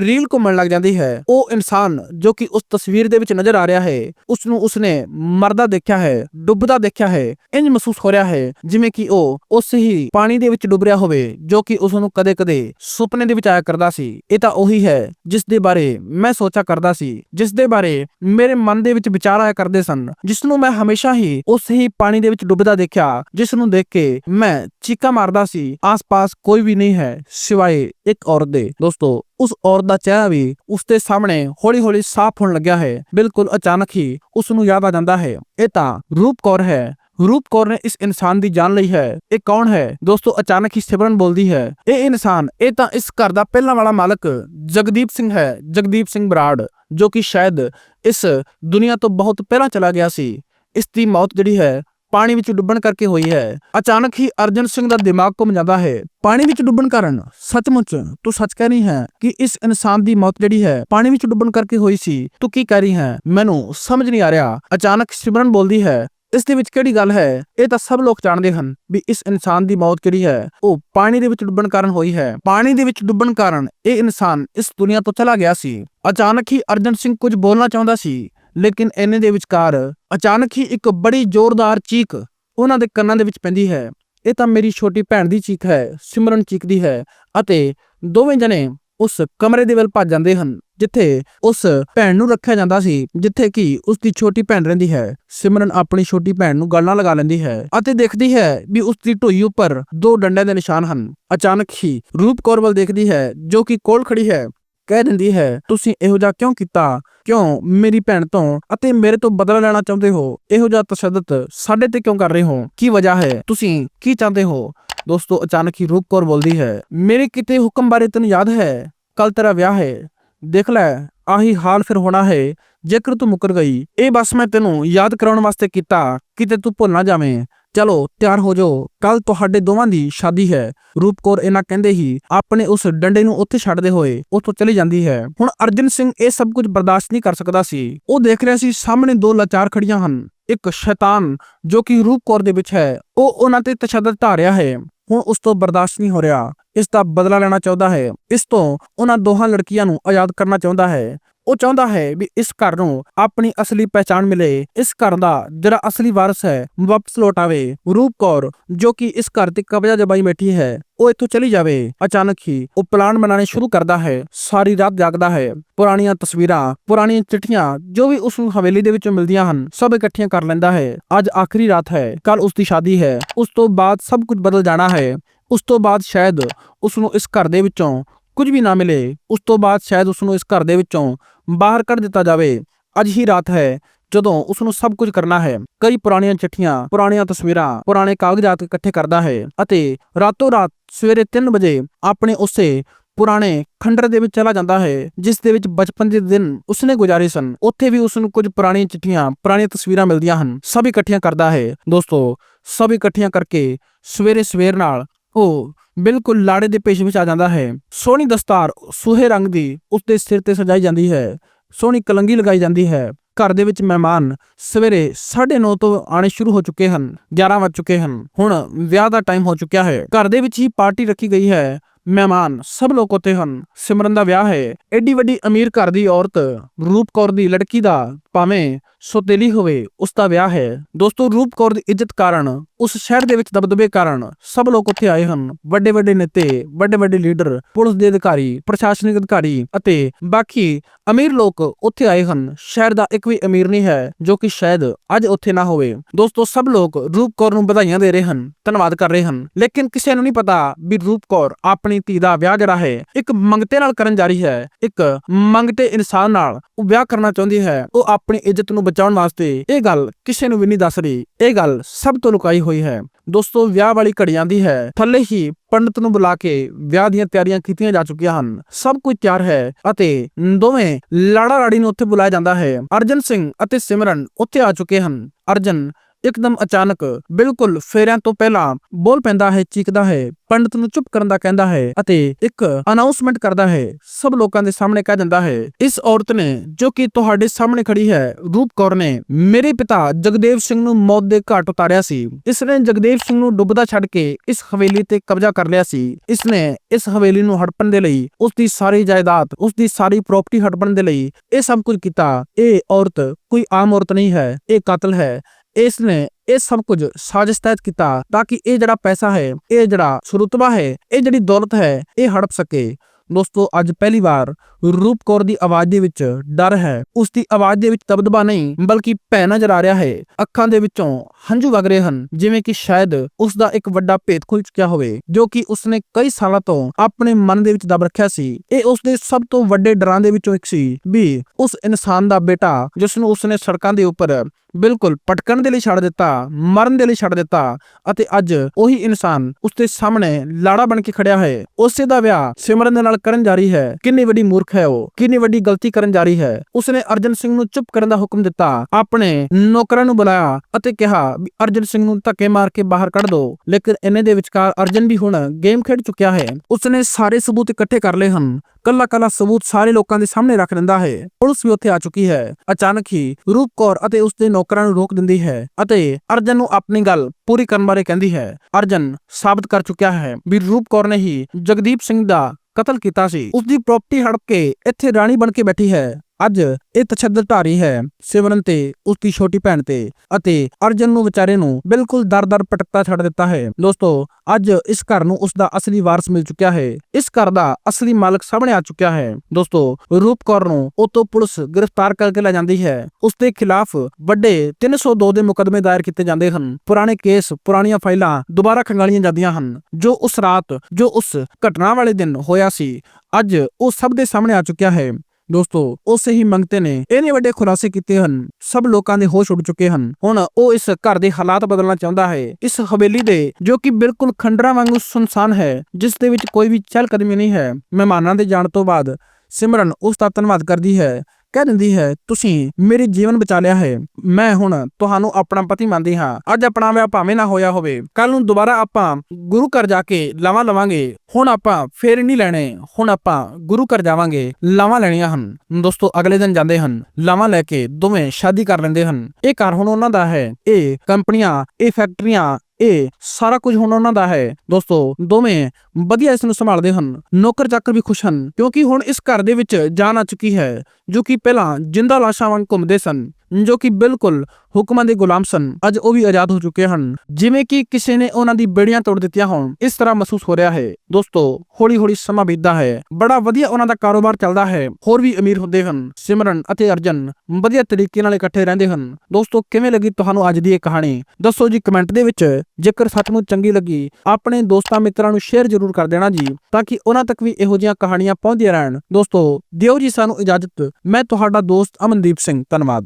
ਰੀਲ ਘੁੰਮਣ ਲੱਗ ਜਾਂਦੀ ਹੈ। ਉਹ ਇਨਸਾਨ ਜੋ ਕਿ ਉਸ ਤਸਵੀਰ ਦੇ ਵਿੱਚ ਨਜ਼ਰ ਆ ਰਿਹਾ ਹੈ ਉਸ ਨੂੰ ਉਸਨੇ ਮਰਦਾ ਦੇਖਿਆ ਹੈ, ਡੁੱਬਦਾ ਦੇਖਿਆ ਹੈ, ਇੰਜ ਮਹਿਸੂਸ ਹੋ ਰਿਹਾ ਹੈ ਜਿਵੇਂ ਕਿ ਉਹ ਉਸ ਹੀ ਪਾਣੀ ਦੇ ਵਿੱਚ ਡੁੱਬ ਰਿਹਾ ਹੋਵੇ ਜੋ ਕਿ ਉਸ ਨੂੰ ਕਦੇ-ਕਦੇ ਸੁਪਨੇ ਦੇ ਵਿੱਚ ਆਇਆ ਕਰਦਾ ਸੀ। ਇਹ ਤਾਂ ਉਹੀ ਹੈ ਜਿਸ ਦੇ ਬਾਰੇ ਮੈਂ ਸੋਚਿਆ ਕਰਦਾ ਸੀ, ਜਿਸ ਦੇ ਬਾਰੇ ਮੇਰੇ ਮਨ ਦੇ ਵਿੱਚ ਵਿਚਾਰ ਆਇਆ ਕਰਦੇ ਸਨ ਜਿਸ ਨੂੰ ਮੈਂ ਹਮੇਸ਼ਾ ਹੀ ਉਸ ਹੀ ਪਾਣੀ ਦੇ ਵਿੱਚ ਡੁੱਬਦਾ ਦੇਖਿਆ, ਜਿਸ ਨੂੰ ਦੇਖ ਕੇ ਮੈਂ ਚੀਕਾ ਮਾਰਦਾ ਸੀ। ਆਸ-ਪਾਸ ਕੋਈ ਵੀ ਨਹੀਂ ਹੈ ਸਿਵਾਏ ਇੱਕ ਔਰਤ ਦੇ। ਦੋਸਤੋ, ਉਸ ਔਰਤ ਦਾ ਚਿਹਰਾ ਵੀ ਉਸ ਦੇ ਸਾਹਮਣੇ ਹੌਲੀ-ਹੌਲੀ ਸਾਫ਼ ਹੋਣ ਲੱਗਿਆ ਹੈ। ਬਿਲਕੁਲ ਅਚਾਨਕ ਹੀ ਉਸ ਨੂੰ ਯਾਦ ਆ ਜਾਂਦਾ ਹੈ। ਇਹ ਤਾਂ ਰੂਪ ਕੌਰ ਹੈ। ਰੂਪ ਕੌਰ ਨੇ ਇਸ ਇਨਸਾਨ ਦੀ ਜਾਨ ਲਈ ਹੈ। ਇਹ ਕੌਣ ਹੈ? ਦੋਸਤੋ, ਅਚਾਨਕ ਹੀ ਸਿਮਰਨ ਬੋਲਦੀ ਹੈ। ਇਹ ਇਨਸਾਨ, ਇਹ ਤਾਂ ਇਸ ਘਰ ਦਾ ਪਹਿਲਾਂ ਵਾਲਾ ਮਾਲਕ ਜਗਦੀਪ ਸਿੰਘ ਹੈ। ਜਗਦੀਪ ਸਿੰਘ ਬਰਾੜ, ਜੋ ਕਿ ਸ਼ਾਇਦ ਇਸ ਦੁਨੀਆ ਤੋਂ ਬਹੁਤ ਪਹਿਲਾਂ ਚਲਾ ਗਿਆ ਸੀ। ਇਸ ਦੀ ਮੌਤ ਜਿਹੜੀ ਹੈ, ਪਾਣੀ ਵਿੱਚ ਡੁੱਬਣ ਕਰਕੇ ਹੋਈ ਹੈ। ਅਚਾਨਕ ਹੀ ਅਰਜਨ ਸਿੰਘ ਦਾ ਦਿਮਾਗ ਘੁੰਮ ਜਾਂਦਾ ਹੈ। ਪਾਣੀ ਵਿੱਚ ਡੁੱਬਣ ਕਾਰਨ ਸੱਚਮੁੱਚ ਤੂੰ ਸੱਚ ਕਹਿ ਰਹੀ ਹੈ ਕਿ ਇਸ ਇਨਸਾਨ ਦੀ ਮੌਤ ਜਿਹੜੀ ਹੈ, ਪਾਣੀ ਵਿੱਚ ਡੁੱਬਣ ਕਰਕੇ ਹੋਈ ਸੀ। ਤੂੰ ਕੀ ਕਹਿ ਰਹੀ ਹੈ? ਮੈਨੂੰ ਸਮਝ ਨਹੀਂ ਆ ਰਿਹਾ। ਅਚਾਨਕ ਸਿਮਰਨ ਬੋਲਦੀ ਹੈ। ਇਸ ਦੇ ਵਿੱਚ ਕਿਹੜੀ ਗੱਲ ਹੈ? ਇਹ ਤਾਂ ਸਭ ਲੋਕ ਜਾਣਦੇ ਹਨ ਵੀ ਇਸ ਇਨਸਾਨ ਦੀ ਮੌਤ ਜਿਹੜੀ ਹੈ, ਉਹ ਪਾਣੀ ਦੇ ਵਿੱਚ ਡੁੱਬਣ ਕਾਰਨ ਹੋਈ ਹੈ। ਪਾਣੀ ਦੇ ਵਿੱਚ ਡੁੱਬਣ ਕਾਰਨ ਇਹ ਇਨਸਾਨ ਇਸ ਦੁਨੀਆ ਤੋਂ ਚਲਾ ਗਿਆ ਸੀ। ਅਚਾਨਕ ਹੀ ਅਰਜਨ ਸਿੰਘ ਕੁਝ ਬੋਲਣਾ ਚਾਹੁੰਦਾ ਸੀ। ਲੇਕਿਨ ਇੰਨੇ ਦੇ ਵਿਚਕਾਰ ਅਚਾਨਕ ਹੀ ਇੱਕ ਬੜੀ ਜ਼ੋਰਦਾਰ ਚੀਕ ਉਹਨਾਂ ਦੇ ਕੰਨਾਂ ਦੇ ਵਿੱਚ ਪੈਂਦੀ ਹੈ। ਇਹ ਤਾਂ ਮੇਰੀ ਛੋਟੀ ਭੈਣ ਦੀ ਚੀਕ ਹੈ, ਸਿਮਰਨ ਚੀਕਦੀ ਹੈ ਅਤੇ ਦੋਵੇਂ ਜਣੇ ਉਸ ਕਮਰੇ ਦੇ ਵੱਲ ਭੱਜ ਜਾਂਦੇ ਹਨ, ਜਿੱਥੇ ਉਸ ਭੈਣ ਨੂੰ ਰੱਖਿਆ ਜਾਂਦਾ ਸੀ, ਜਿੱਥੇ ਕਿ ਉਸ ਦੀ ਛੋਟੀ ਭੈਣ ਰਹਿੰਦੀ ਹੈ। ਸਿਮਰਨ ਆਪਣੀ ਛੋਟੀ ਭੈਣ ਨੂੰ ਗਾਲਾਂ ਲਗਾ ਲੈਂਦੀ ਹੈ ਅਤੇ ਦੇਖਦੀ ਹੈ ਵੀ ਉਸ ਦੀ ਢੋਈ ਉੱਪਰ ਦੋ ਡੰਡਿਆਂ ਦੇ ਨਿਸ਼ਾਨ ਹਨ। ਅਚਾਨਕ ਹੀ ਰੂਪ ਕੌਰ ਵੱਲ ਦੇਖਦੀ ਹੈ, ਜੋ ਕਿ ਕੋਲ ਖੜੀ ਹੈ। ਕਹਿ ਦਿੰਦੀ ਹੈ, ਤੁਸੀਂ ਇਹੋ ਜਿਹਾ ਕਿਉਂ ਕੀਤਾ? ਕਿਉਂ ਮੇਰੀ ਭੈਣ ਤੋਂ ਅਤੇ ਮੇਰੇ ਤੋਂ ਬਦਲਾ ਲੈਣਾ ਚਾਹੁੰਦੇ ਹੋ? ਇਹੋ ਜਿਹਾ ਤਸ਼ੱਦਦ ਸਾਡੇ ਤੇ ਕਿਉਂ ਕਰ ਰਹੇ ਹੋ? ਕੀ ਵਜ੍ਹਾ ਹੈ? ਤੁਸੀਂ ਕੀ ਚਾਹੁੰਦੇ ਹੋ? ਦੋਸਤੋ, ਅਚਾਨਕ ਹੀ ਰੂਪ ਕੌਰ ਬੋਲਦੀ ਹੈ, ਮੇਰੇ ਕਿਤੇ ਹੁਕਮ ਬਾਰੇ ਤੈਨੂੰ ਯਾਦ ਹੈ? ਕੱਲ ਤੇਰਾ ਵਿਆਹ ਹੈ। ਦੇਖ ਲੈ, ਆਹੀ ਹਾਲ ਫਿਰ ਹੋਣਾ ਹੈ। ਜੇਕਰ ਤੂੰ ਮੁਕਰ ਗਈ, ਇਹ ਬਸ ਮੈਂ ਤੈਨੂੰ ਯਾਦ ਕਰਾਉਣ ਵਾਸਤੇ ਕੀਤਾ, ਕਿਤੇ ਤੂੰ ਭੁੱਲ ਨਾ ਜਾਵੇਂ। ਚਲੋ, ਤਿਆਰ ਹੋ ਜਾਓ। ਕੱਲ ਤੁਹਾਡੇ ਦੋਵਾਂ ਦੀ ਸ਼ਾਦੀ ਹੈ। ਰੂਪ ਕੌਰ ਇਹਨਾਂ ਕਹਿੰਦੇ ਹੀ ਆਪਣੇ ਉਸ ਡੰਡੇ ਨੂੰ ਉੱਥੇ ਛੱਡਦੇ ਹੋਏ ਉੱਥੋਂ ਚਲੀ ਜਾਂਦੀ ਹੈ। ਹੁਣ ਅਰਜਨ ਸਿੰਘ ਇਹ ਸਭ ਕੁਝ ਬਰਦਾਸ਼ਤ ਨਹੀਂ ਕਰ ਸਕਦਾ ਸੀ। ਉਹ ਦੇਖ ਰਿਹਾ ਸੀ ਸਾਹਮਣੇ ਦੋ ਲਾਚਾਰ ਖੜੀਆਂ ਹਨ। ਇੱਕ ਸ਼ੈਤਾਨ ਜੋ ਕਿ ਰੂਪ ਕੌਰ ਦੇ ਵਿੱਚ ਹੈ। ਉਹ ਉਹਨਾਂ ਤੇ ਤਸ਼ੱਦਦ ਧਾਰਿਆ ਹੈ। ਹੁਣ ਉਸ ਤੋਂ ਬਰਦਾਸ਼ਤ ਨਹੀਂ ਹੋ ਰਿਹਾ। ਇਸ ਦਾ ਬਦਲਾ ਲੈਣਾ ਚਾਹੁੰਦਾ ਹੈ। ਇਸ ਤੋਂ ਉਹਨਾਂ ਦੋਹਾਂ ਲੜਕੀਆਂ ਨੂੰ ਆਜ਼ਾਦ ਕਰਨਾ ਚਾਹੁੰਦਾ ਹੈ। ਉਹ ਚਾਹੁੰਦਾ ਹੈ ਵੀ ਇਸ ਘਰ ਨੂੰ ਆਪਣੀ ਅਸਲੀ ਪਹਿਚਾਣ ਮਿਲੇ। ਇਸ ਘਰ ਦਾ ਜਿਹੜਾ ਅਸਲੀ ਵਾਰਸ ਹੈ, ਵਾਪਸ ਲੌਟ ਆਵੇ। ਰੂਪ ਕੌਰ, ਜੋ ਕਿ ਇਸ ਘਰ ਤੇ ਕਬਜ਼ਾ ਜਮਾਈ ਬੈਠੀ ਹੈ, ਉਹ ਇੱਥੋਂ ਚਲੀ ਜਾਵੇ। ਅਚਾਨਕ ਹੀ ਉਹ ਪਲਾਨ ਬਣਾਉਣੇ ਸ਼ੁਰੂ ਕਰਦਾ ਹੈ। ਸਾਰੀ ਰਾਤ ਜਾਗਦਾ ਹੈ। ਪੁਰਾਣੀਆਂ ਤਸਵੀਰਾਂ, ਪੁਰਾਣੀਆਂ ਚਿੱਠੀਆਂ, ਜੋ ਵੀ ਉਸ ਨੂੰ ਹਵੇਲੀ ਦੇ ਵਿੱਚੋਂ ਮਿਲਦੀਆਂ ਹਨ, ਸਭ ਇਕੱਠੀਆਂ ਕਰ ਲੈਂਦਾ ਹੈ। ਅੱਜ ਆਖਰੀ ਰਾਤ ਹੈ। ਕੱਲ ਉਸ ਦੀ ਸ਼ਾਦੀ ਹੈ। ਉਸ ਤੋਂ ਬਾਅਦ ਸਭ ਕੁਝ ਬਦਲ ਜਾਣਾ ਹੈ। ਉਸ ਤੋਂ ਬਾਅਦ ਸ਼ਾਇਦ ਉਸ ਨੂੰ ਇਸ ਘਰ ਦੇ ਵਿੱਚੋਂ ਕੁਝ ਵੀ ਨਾ ਮਿਲੇ। ਉਸ ਤੋਂ ਬਾਅਦ ਸ਼ਾਇਦ ਉਸ ਨੂੰ ਇਸ ਘਰ ਦੇ ਵਿੱਚੋਂ ਬਾਹਰ ਕੱਢ ਦਿੱਤਾ ਜਾਵੇ। ਅੱਜ ਹੀ ਰਾਤ ਹੈ, ਜਦੋਂ ਉਸ ਨੂੰ ਸਭ ਕੁਝ ਕਰਨਾ ਹੈ। ਕਈ ਪੁਰਾਣੀਆਂ ਚਿੱਠੀਆਂ, ਪੁਰਾਣੀਆਂ ਤਸਵੀਰਾਂ, ਪੁਰਾਣੇ ਕਾਗਜ਼ਾਤ ਇਕੱਠੇ ਕਰਦਾ ਹੈ ਅਤੇ ਰਾਤੋਂ ਰਾਤ ਸਵੇਰੇ 3 ਵਜੇ ਆਪਣੇ ਉਸੇ ਪੁਰਾਣੇ ਖੰਡਰ ਦੇ ਵਿੱਚ ਚਲਾ ਜਾਂਦਾ ਹੈ, ਜਿਸ ਦੇ ਵਿੱਚ ਬਚਪਨ ਦੇ ਦਿਨ ਉਸਨੇ ਗੁਜ਼ਾਰੇ ਸਨ। ਉੱਥੇ ਵੀ ਉਸ ਨੂੰ ਕੁਝ ਪੁਰਾਣੀਆਂ ਚਿੱਠੀਆਂ, ਪੁਰਾਣੀਆਂ ਤਸਵੀਰਾਂ ਮਿਲਦੀਆਂ ਹਨ। ਸਭ ਇਕੱਠੀਆਂ ਕਰਦਾ ਹੈ। ਦੋਸਤੋ, ਸਭ ਇਕੱਠੀਆਂ ਕਰਕੇ ਸਵੇਰੇ ਸਵੇਰ ਨਾਲ ਉਹ ਬਿਲਕੁਲ ਲਾੜੇ ਦੇ ਪੇਸ਼ ਵਿੱਚ ਆ ਜਾਂਦਾ ਹੈ। ਸੋਹਣੀ ਦਸਤਾਰ, ਸੁਹੇ ਰੰਗ ਦੀ ਉਸ ਦੇ ਸਿਰ ਤੇ ਸਜਾਈ ਜਾਂਦੀ ਹੈ। ਸੋਹਣੀ ਕਲੰਗੀ ਲਗਾਈ ਜਾਂਦੀ ਹੈ। ਘਰ ਦੇ ਵਿੱਚ ਮਹਿਮਾਨ ਸਵੇਰੇ 9:30 ਤੋਂ ਆਣੇ ਸ਼ੁਰੂ ਹੋ ਚੁੱਕੇ ਹਨ 11 ਵੱਜ ਚੁੱਕੇ ਹਨ। ਹੁਣ ਵਿਆਹ ਦਾ ਟਾਈਮ ਹੋ ਚੁੱਕਿਆ ਹੈ। ਘਰ ਦੇ ਵਿੱਚ ਹੀ ਪਾਰਟੀ ਰੱਖੀ ਗਈ ਹੈ। ਮਹਿਮਾਨ ਸਭ ਲੋਕ ਉੱਥੇ ਹਨ। ਸਿਮਰਨ ਦਾ ਵਿਆਹ ਹੈ। ਐਡੀ ਵੱਡੀ ਅਮੀਰ ਘਰ ਦੀ ਔਰਤ ਰੂਪ ਕੌਰ ਦੀ ਲੜਕੀ ਦਾ ਭਾਵੇਂ ਸੋਤੇਲੀ ਹੋਵੇ, ਉਸ ਦਾ ਵਿਆਹ ਹੈ। ਦੋਸਤੋ, ਰੂਪ ਕੌਰ ਦੀ ਇੱਜ਼ਤ ਕਾਰਨ, ਉਸ ਸ਼ਹਿਰ ਦੇ ਵਿੱਚ ਦਬਦਬੇ ਕਾਰਨ ਸਭ ਲੋਕ ਉੱਥੇ ਆਏ ਹਨ। ਵੱਡੇ ਵੱਡੇ ਨੇਤੇ ਵੱਡੇ ਵੱਡੇ ਲੀਡਰ, ਪੁਲਿਸ ਦੇ ਅਧਿਕਾਰੀ, ਪ੍ਰਸ਼ਾਸਨਿਕ ਅਧਿਕਾਰੀ ਅਤੇ ਬਾਕੀ ਅਮੀਰ ਲੋਕ ਉੱਥੇ ਆਏ ਹਨ। ਸ਼ਹਿਰ ਦਾ ਇੱਕ ਵੀ ਅਮੀਰ ਨਹੀਂ ਹੈ, ਜੋ ਕਿ ਸ਼ਾਇਦ ਅੱਜ ਉੱਥੇ ਨਾ ਹੋਵੇ। ਦੋਸਤੋ, ਸਭ ਲੋਕ ਰੂਪ ਕੌਰ ਨੂੰ ਵਧਾਈਆਂ ਦੇ ਰਹੇ ਹਨ, ਧੰਨਵਾਦ ਕਰ ਰਹੇ ਹਨ। ਲੇਕਿਨ ਕਿਸੇ ਨੂੰ ਨਹੀਂ ਪਤਾ ਵੀ ਰੂਪ ਕੌਰ ਆਪਣੀ ਧੀ ਦਾ ਵਿਆਹ ਜਿਹੜਾ ਹੈ, ਇੱਕ ਮੰਗਤੇ ਨਾਲ ਕਰਨ ਜਾ ਰਹੀ ਹੈ। ਇੱਕ ਮੰਗਤੇ ਇਨਸਾਨ ਨਾਲ ਉਹ ਵਿਆਹ ਕਰਨਾ ਚਾਹੁੰਦੀ ਹੈ। ਉਹ ਆਪਣੀ ਇੱਜ਼ਤ ਨੂੰ ਬਚਾਉਣ ਵਾਸਤੇ ਇਹ ਗੱਲ ਕਿਸੇ ਨੂੰ ਵੀ ਨਹੀਂ ਦੱਸ ਰਹੀ। ਇਹ ਗੱਲ ਸਭ ਤੋਂ ਲੁਕਾਈ ਹੋਈ ਹੈ। ਦੋਸਤੋ, ਵਿਆਹ ਵਾਲੀ ਘੜੀ ਆਂਦੀ ਹੈ। ਥੱਲੇ ਹੀ ਪੰਡਤ ਨੂੰ ਬੁਲਾ ਕੇ ਵਿਆਹ ਦੀਆਂ ਤਿਆਰੀਆਂ ਕੀਤੀਆਂ ਜਾ ਚੁੱਕੀਆਂ ਹਨ। ਸਭ ਕੁਝ ਤਿਆਰ ਹੈ ਅਤੇ ਦੋਵੇਂ ਲਾੜਾ ਲਾੜੀ ਨੂੰ ਉੱਥੇ ਬੁਲਾਇਆ ਜਾਂਦਾ ਹੈ। ਅਰਜਨ ਸਿੰਘ ਅਤੇ ਸਿਮਰਨ ਉੱਥੇ ਆ ਚੁੱਕੇ ਹਨ। ਅਰਜਨ ਇੱਕਦਮ ਅਚਾਨਕ ਬਿਲਕੁਲ ਫੇਰਿਆਂ ਤੋਂ ਪਹਿਲਾਂ ਬੋਲ ਪੈਂਦਾ ਹੈ, ਚੀਕਦਾ ਹੈ, ਪੰਡਤ ਨੂੰ ਚੁੱਪ ਕਰਨ ਦਾ ਕਹਿੰਦਾ ਹੈ ਅਤੇ ਇੱਕ ਅਨਾਉਂਸਮੈਂਟ ਕਰਦਾ ਹੈ, ਸਭ ਲੋਕਾਂ ਦੇ ਸਾਹਮਣੇ ਕਹਿ ਦਿੰਦਾ ਹੈ, ਇਸ ਔਰਤ ਨੇ ਜੋ ਕਿ ਤੁਹਾਡੇ ਸਾਹਮਣੇ ਖੜੀ ਹੈ, ਰੂਪ ਕੌਰ ਨੇ ਮੇਰੇ ਪਿਤਾ ਜਗਦੇਵ ਸਿੰਘ ਨੂੰ ਮੌਤ ਦੇ ਘਾਟ ਉਤਾਰਿਆ ਸੀ। ਇਸ ਨੇ ਜਗਦੇਵ ਸਿੰਘ ਨੂੰ ਡੁੱਬਦਾ ਛੱਡ ਕੇ ਇਸ ਹਵੇਲੀ ਤੇ ਕਬਜ਼ਾ ਕਰ ਲਿਆ ਸੀ। ਇਸ ਨੇ ਇਸ ਹਵੇਲੀ ਨੂੰ ਹੜਪਣ ਦੇ ਲਈ ਉਸ ਦੀ ਸਾਰੀ ਜਾਇਦਾਦ, ਉਸ ਦੀ ਸਾਰੀ ਪ੍ਰਾਪਰਟੀ ਹੜਪਣ ਦੇ ਲਈ ਇਹ ਸਭ ਕੁਝ ਕੀਤਾ। ਇਹ ਔਰਤ ਕੋਈ ਆਮ ਔਰਤ ਨਹੀਂ ਹੈ, ਇਹ ਕਾਤਲ ਹੈ। ਇਸ ਨੇ ਇਹ ਸਭ ਕੁਝ ਸਾਜ਼ਿਸ਼ ਤਹਿਤ ਕੀਤਾ ਤਾਂ ਕਿ ਇਹ ਜਿਹੜਾ ਪੈਸਾ ਹੈ, ਇਹ ਜਿਹੜਾ ਸਰੂਤਬਾ ਹੈ, ਇਹ ਜਿਹੜੀ ਦੌਲਤ ਹੈ, ਇਹ ਹੜਪ ਸਕੇ। ਦੋਸਤੋ, ਅੱਜ ਪਹਿਲੀ ਵਾਰ ਰੂਪ ਕੌਰ ਦੀ ਆਵਾਜ਼ ਦੇ ਵਿੱਚ ਡਰ ਹੈ। ਉਸ ਦੀ ਆਵਾਜ਼ ਦੇ ਵਿੱਚ ਦਬਦਬਾ ਨਹੀਂ, ਬਲਕਿ ਭੈ ਨਜ਼ਰ ਆ ਰਿਹਾ ਹੈ। ਅੱਖਾਂ ਦੇ ਵਿੱਚੋਂ ਹੰਝੂ ਵਗ ਰਹੇ ਹਨ, ਜਿਵੇਂ ਕਿ ਸ਼ਾਇਦ ਉਸ ਦਾ ਇੱਕ ਵੱਡਾ ਭੇਤ ਖੁੱਲ ਚੁੱਕਿਆ ਹੋਵੇ, ਜੋ ਕਿ ਉਸਨੇ ਕਈ ਸਾਲਾਂ ਤੋਂ ਆਪਣੇ ਮਨ ਦੇ ਵਿੱਚ ਦਬ ਰੱਖਿਆ ਸੀ। ਇਹ ਉਸ ਦੇ ਸਭ ਤੋਂ ਵੱਡੇ ਡਰਾਂ ਦੇ ਵਿੱਚੋਂ ਇੱਕ ਸੀ, ਵੀ ਉਸ ਇਨਸਾਨ ਦਾ ਬੇਟਾ, ਜਿਸ ਨੂੰ ਉਸਨੇ ਸੜਕਾਂ ਦੇ ਉੱਪਰ ਬਿਲਕੁਲ ਪਟਕਣ ਦੇ ਲਈ ਛੱਡ ਦਿੱਤਾ, ਮਰਨ ਦੇ ਲਈ ਛੱਡ ਦਿੱਤਾ, ਅਤੇ ਅੱਜ ਉਹੀ ਇਨਸਾਨ ਉਸ ਦੇ ਸਾਹਮਣੇ ਲਾੜਾ ਬਣ ਕੇ ਖੜਿਆ ਹੈ। ਉਸੇ ਦਾ ਵਿਆਹ ਸਿਮਰਨ ਦੇ ਨਾਲ ਕਰਨ ਜਾ ਰਹੀ ਹੈ। ਕਿੰਨੀ ਵੱਡੀ ਮੂਰਖ ਹੈ ਉਹ। ਕਿੰਨੀ ਵੱਡੀ ਗਲਤੀ ਕਰਨ ਜਾ ਰਹੀ ਹੈ। ਉਸਨੇ ਅਰਜਨ ਸਿੰਘ ਨੂੰ ਚੁੱਪ ਕਰਨ ਦਾ ਹੁਕਮ ਦਿੱਤਾ। ਆਪਣੇ ਨੌਕਰਾਂ ਨੂੰ ਬੁਲਾਇਆ ਅਤੇ ਕਿਹਾ ਵੀ ਅਰਜਨ ਸਿੰਘ ਨੂੰ ਧੱਕੇ ਮਾਰ ਕੇ ਬਾਹਰ ਕੱਢ ਦਿਓ ਲੇਕਿਨ ਇਹਨੇ ਦੇ ਵਿਚਕਾਰ ਅਰਜਨ ਵੀ ਹੁਣ ਗੇਮ ਖੇਡ ਚੁੱਕਿਆ ਹੈ। ਉਸਨੇ ਸਾਰੇ ਸਬੂਤ ਇਕੱਠੇ ਕਰ ਲਏ ਹਨ। ਕੱਲਾ ਕੱਲਾ ਸਬੂਤ ਸਾਰੇ ਲੋਕਾਂ ਦੇ ਸਾਹਮਣੇ ਰੱਖ ਦਿੰਦਾ ਹੈ। ਪੁਲਿਸ ਵੀ ਉੱਥੇ ਆ ਚੁੱਕੀ ਹੈ। ਅਚਾਨਕ ਹੀ ਰੂਪ ਕੌਰ ਅਤੇ ਉਸਦੇ ਨੌਕਰਾਂ ਨੂੰ ਰੋਕ ਦਿੰਦੀ ਹੈ ਅਤੇ ਅਰਜਨ ਨੂੰ ਆਪਣੀ ਗੱਲ ਪੂਰੀ ਕਰਨ ਬਾਰੇ ਕਹਿੰਦੀ ਹੈ। ਅਰਜਨ ਸਾਬਤ ਕਰ ਚੁੱਕਿਆ ਹੈ ਵੀ ਰੂਪ ਕੌਰ ਨੇ ਹੀ ਜਗਦੀਪ ਸਿੰਘ ਦਾ ਕਤਲ ਕੀਤਾ ਸੀ। ਉਸ ਦੀ ਪ੍ਰਾਪਰਟੀ ਹੜਪ ਕੇ ਇੱਥੇ ਰਾਣੀ ਬਣ ਕੇ ਬੈਠੀ ਹੈ। ਅੱਜ ਇਹ ਤਸ਼ੱਦਦ ਢਾਰੀ ਹੈ ਸਿਮਰਨ ਤੇ ਉਸ ਦੀ ਛੋਟੀ ਭੈਣ ਤੇ ਅਤੇ ਅਰਜਨ ਨੂੰ ਵਿਚਾਰੇ ਨੂੰ ਬਿਲਕੁਲ ਦਰ-ਦਰ ਪਟਕਦਾ ਛੱਡ ਦਿੱਤਾ ਹੈ। ਦੋਸਤੋ, ਅੱਜ ਇਸ ਘਰ ਨੂੰ ਉਸ ਦਾ ਅਸਲੀ ਵਾਰਸ ਮਿਲ ਚੁੱਕਿਆ ਹੈ। ਇਸ ਘਰ ਦਾ ਅਸਲੀ ਮਾਲਕ ਸਾਹਮਣੇ ਆ ਚੁੱਕਿਆ ਹੈ। ਦੋਸਤੋ, ਰੂਪ ਕੌਰ ਨੂੰ ਉਤੋਂ ਪੁਲਿਸ ਗ੍ਰਿਫਤਾਰ ਕਰਕੇ ਲੈ ਜਾਂਦੀ ਹੈ। ਉਸ ਦੇ ਖਿਲਾਫ ਵੱਡੇ 302 ਦੇ ਮੁਕੱਦਮੇ ਦਾਇਰ ਕੀਤੇ ਜਾਂਦੇ ਹਨ। ਪੁਰਾਣੇ ਕੇਸ, ਪੁਰਾਣੀਆਂ ਫਾਈਲਾਂ ਦੁਬਾਰਾ ਖੰਗਾਲੀਆਂ ਜਾਂਦੀਆਂ ਹਨ। ਜੋ ਉਸ ਰਾਤ, ਜੋ ਉਸ ਘਟਨਾ ਵਾਲੇ ਦਿਨ ਹੋਇਆ ਸੀ, ਅੱਜ ਉਹ ਸਭ ਦੇ ਸਾਹਮਣੇ ਆ ਚੁੱਕਿਆ ਹੈ। ਦੋਸਤੋ, ਉਸੇ ਹੀ ਮੰਗਤੇ ਨੇ। ਇਹਨੇ ਵੱਡੇ ਖੁਲਾਸੇ ਕੀਤੇ ਹਨ। ਸਭ ਲੋਕਾਂ ਦੇ ਹੋਸ਼ ਉੱਡ ਚੁੱਕੇ ਹਨ। ਹੁਣ ਉਹ ਇਸ ਘਰ ਦੇ ਹਾਲਾਤ ਬਦਲਣਾ ਚਾਹੁੰਦਾ ਹੈ। ਇਸ ਹਵੇਲੀ ਦੇ, ਜੋ ਕਿ ਬਿਲਕੁਲ ਖੰਡਰਾਂ ਵਾਂਗੂ ਸੁਨਸਾਨ ਹੈ, ਜਿਸ ਦੇ ਵਿੱਚ ਕੋਈ ਵੀ ਚਲ ਕਦਮੀ ਨਹੀਂ ਹੈ। ਮਹਿਮਾਨਾਂ ਦੇ ਜਾਣ ਤੋਂ ਬਾਅਦ ਸਿਮਰਨ ਉਸ ਦਾ ਧੰਨਵਾਦ ਕਰਦੀ ਹੈ। ਕਹਿ ਦਿੰਦੀ ਹੈ, ਤੁਸੀਂ ਮੇਰੇ ਜੀਵਨ ਬਚਾ ਲਿਆ ਹੈ। ਮੈਂ ਹੁਣ ਤੁਹਾਨੂੰ ਆਪਣਾ ਪਤੀ ਮੰਨਦੀ ਹਾਂ। ਅੱਜ ਆਪਣਾ ਵਿਆਹ ਭਾਵੇਂ ਨਾ ਹੋਇਆ ਹੋਵੇ। ਕੱਲ ਨੂੰ ਦੁਬਾਰਾ ਆਪਾਂ ਗੁਰੂ ਘਰ ਜਾ ਕੇ ਲਾਵਾਂ ਲਵਾਂਗੇ। ਹੁਣ ਆਪਾਂ ਫੇਰ ਨਹੀਂ ਲੈਣੇ। ਹੁਣ ਆਪਾਂ ਗੁਰੂ ਘਰ ਜਾਵਾਂਗੇ। ਲਾਵਾਂ ਲੈਣੀਆਂ ਹਨ। ਦੋਸਤੋ, ਅਗਲੇ ਦਿਨ ਜਾਂਦੇ ਹਨ। ਲਾਵਾਂ ਲੈ ਕੇ ਦੋਵੇਂ ਸ਼ਾਦੀ ਕਰ ਲੈਂਦੇ ਹਨ। ਇਹ ਘਰ ਹੁਣ ਉਹਨਾਂ ਦਾ ਹੈ। ਇਹ ਕੰਪਨੀਆਂ, ਇਹ ਫੈਕਟਰੀਆਂ ਇਹ ਸਾਰਾ ਕੁਝ ਹੁਣ ਉਹਨਾਂ ਦਾ ਹੈ। ਦੋਸਤੋ, ਦੋਵੇਂ ਵਧੀਆ ਇਸ ਨੂੰ ਸੰਭਾਲਦੇ ਹਨ। ਨੌਕਰ ਚਾਕਰ ਵੀ ਖੁਸ਼ ਹਨ, ਕਿਉਂਕਿ ਹੁਣ ਇਸ ਘਰ ਦੇ ਵਿੱਚ ਜਾਨ ਆ ਚੁੱਕੀ ਹੈ, ਜੋ ਕਿ ਪਹਿਲਾਂ ਜਿੰਦਾ ਲਾਸ਼ਾਂ ਵਾਂਗ ਘੁੰਮਦੇ ਸਨ। ਜੋ ਕਿ ਬਿਲਕੁਲ ਹੁਕਮਾਂ ਦੇ ਗੁਲਾਮ ਸਨ। ਅੱਜ ਉਹ ਵੀ ਆਜ਼ਾਦ ਹੋ ਚੁੱਕੇ ਹਨ। ਜਿਵੇਂ ਕਿ ਕਿਸੇ ਨੇ ਉਹਨਾਂ ਦੀ ਬੇੜੀਆਂ ਤੋੜ ਦਿੱਤੀਆਂ ਹੋਣ, ਇਸ ਤਰ੍ਹਾਂ ਮਹਿਸੂਸ ਹੋ ਰਿਹਾ ਹੈ। ਦੋਸਤੋ ਹੌਲੀ ਹੌਲੀ ਸਮਾਂ ਬੀਤਦਾ ਹੈ। ਬੜਾ ਵਧੀਆ ਉਹਨਾਂ ਦਾ ਕਾਰੋਬਾਰ ਚੱਲਦਾ ਹੈ। ਹੋਰ ਵੀ ਅਮੀਰ ਹੁੰਦੇ ਹਨ। ਸਿਮਰਨ ਅਤੇ ਅਰਜਨ ਵਧੀਆ ਤਰੀਕੇ ਨਾਲ ਇਕੱਠੇ ਰਹਿੰਦੇ ਹਨ। ਦੋਸਤੋ, ਕਿਵੇਂ ਲੱਗੀ ਤੁਹਾਨੂੰ ਅੱਜ ਦੀ ਇਹ ਕਹਾਣੀ? ਦੱਸੋ ਜੀ ਕਮੈਂਟ ਦੇ ਵਿੱਚ। ਜੇਕਰ ਸੱਚ ਨੂੰ ਚੰਗੀ ਲੱਗੀ, ਆਪਣੇ ਦੋਸਤਾਂ ਮਿੱਤਰਾਂ ਨੂੰ ਸ਼ੇਅਰ ਜ਼ਰੂਰ ਕਰ ਦੇਣਾ ਜੀ, ਤਾਂ ਕਿ ਉਹਨਾਂ ਤੱਕ ਵੀ ਇਹੋ ਜਿਹੀਆਂ ਕਹਾਣੀਆਂ ਪਹੁੰਚਦੀਆਂ ਰਹਿਣ। ਦੋਸਤੋ, ਦਿਓ ਜੀ ਸਾਨੂੰ ਇਜਾਜ਼ਤ। ਮੈਂ ਤੁਹਾਡਾ ਦੋਸਤ ਅਮਨਦੀਪ ਸਿੰਘ। ਧੰਨਵਾਦ।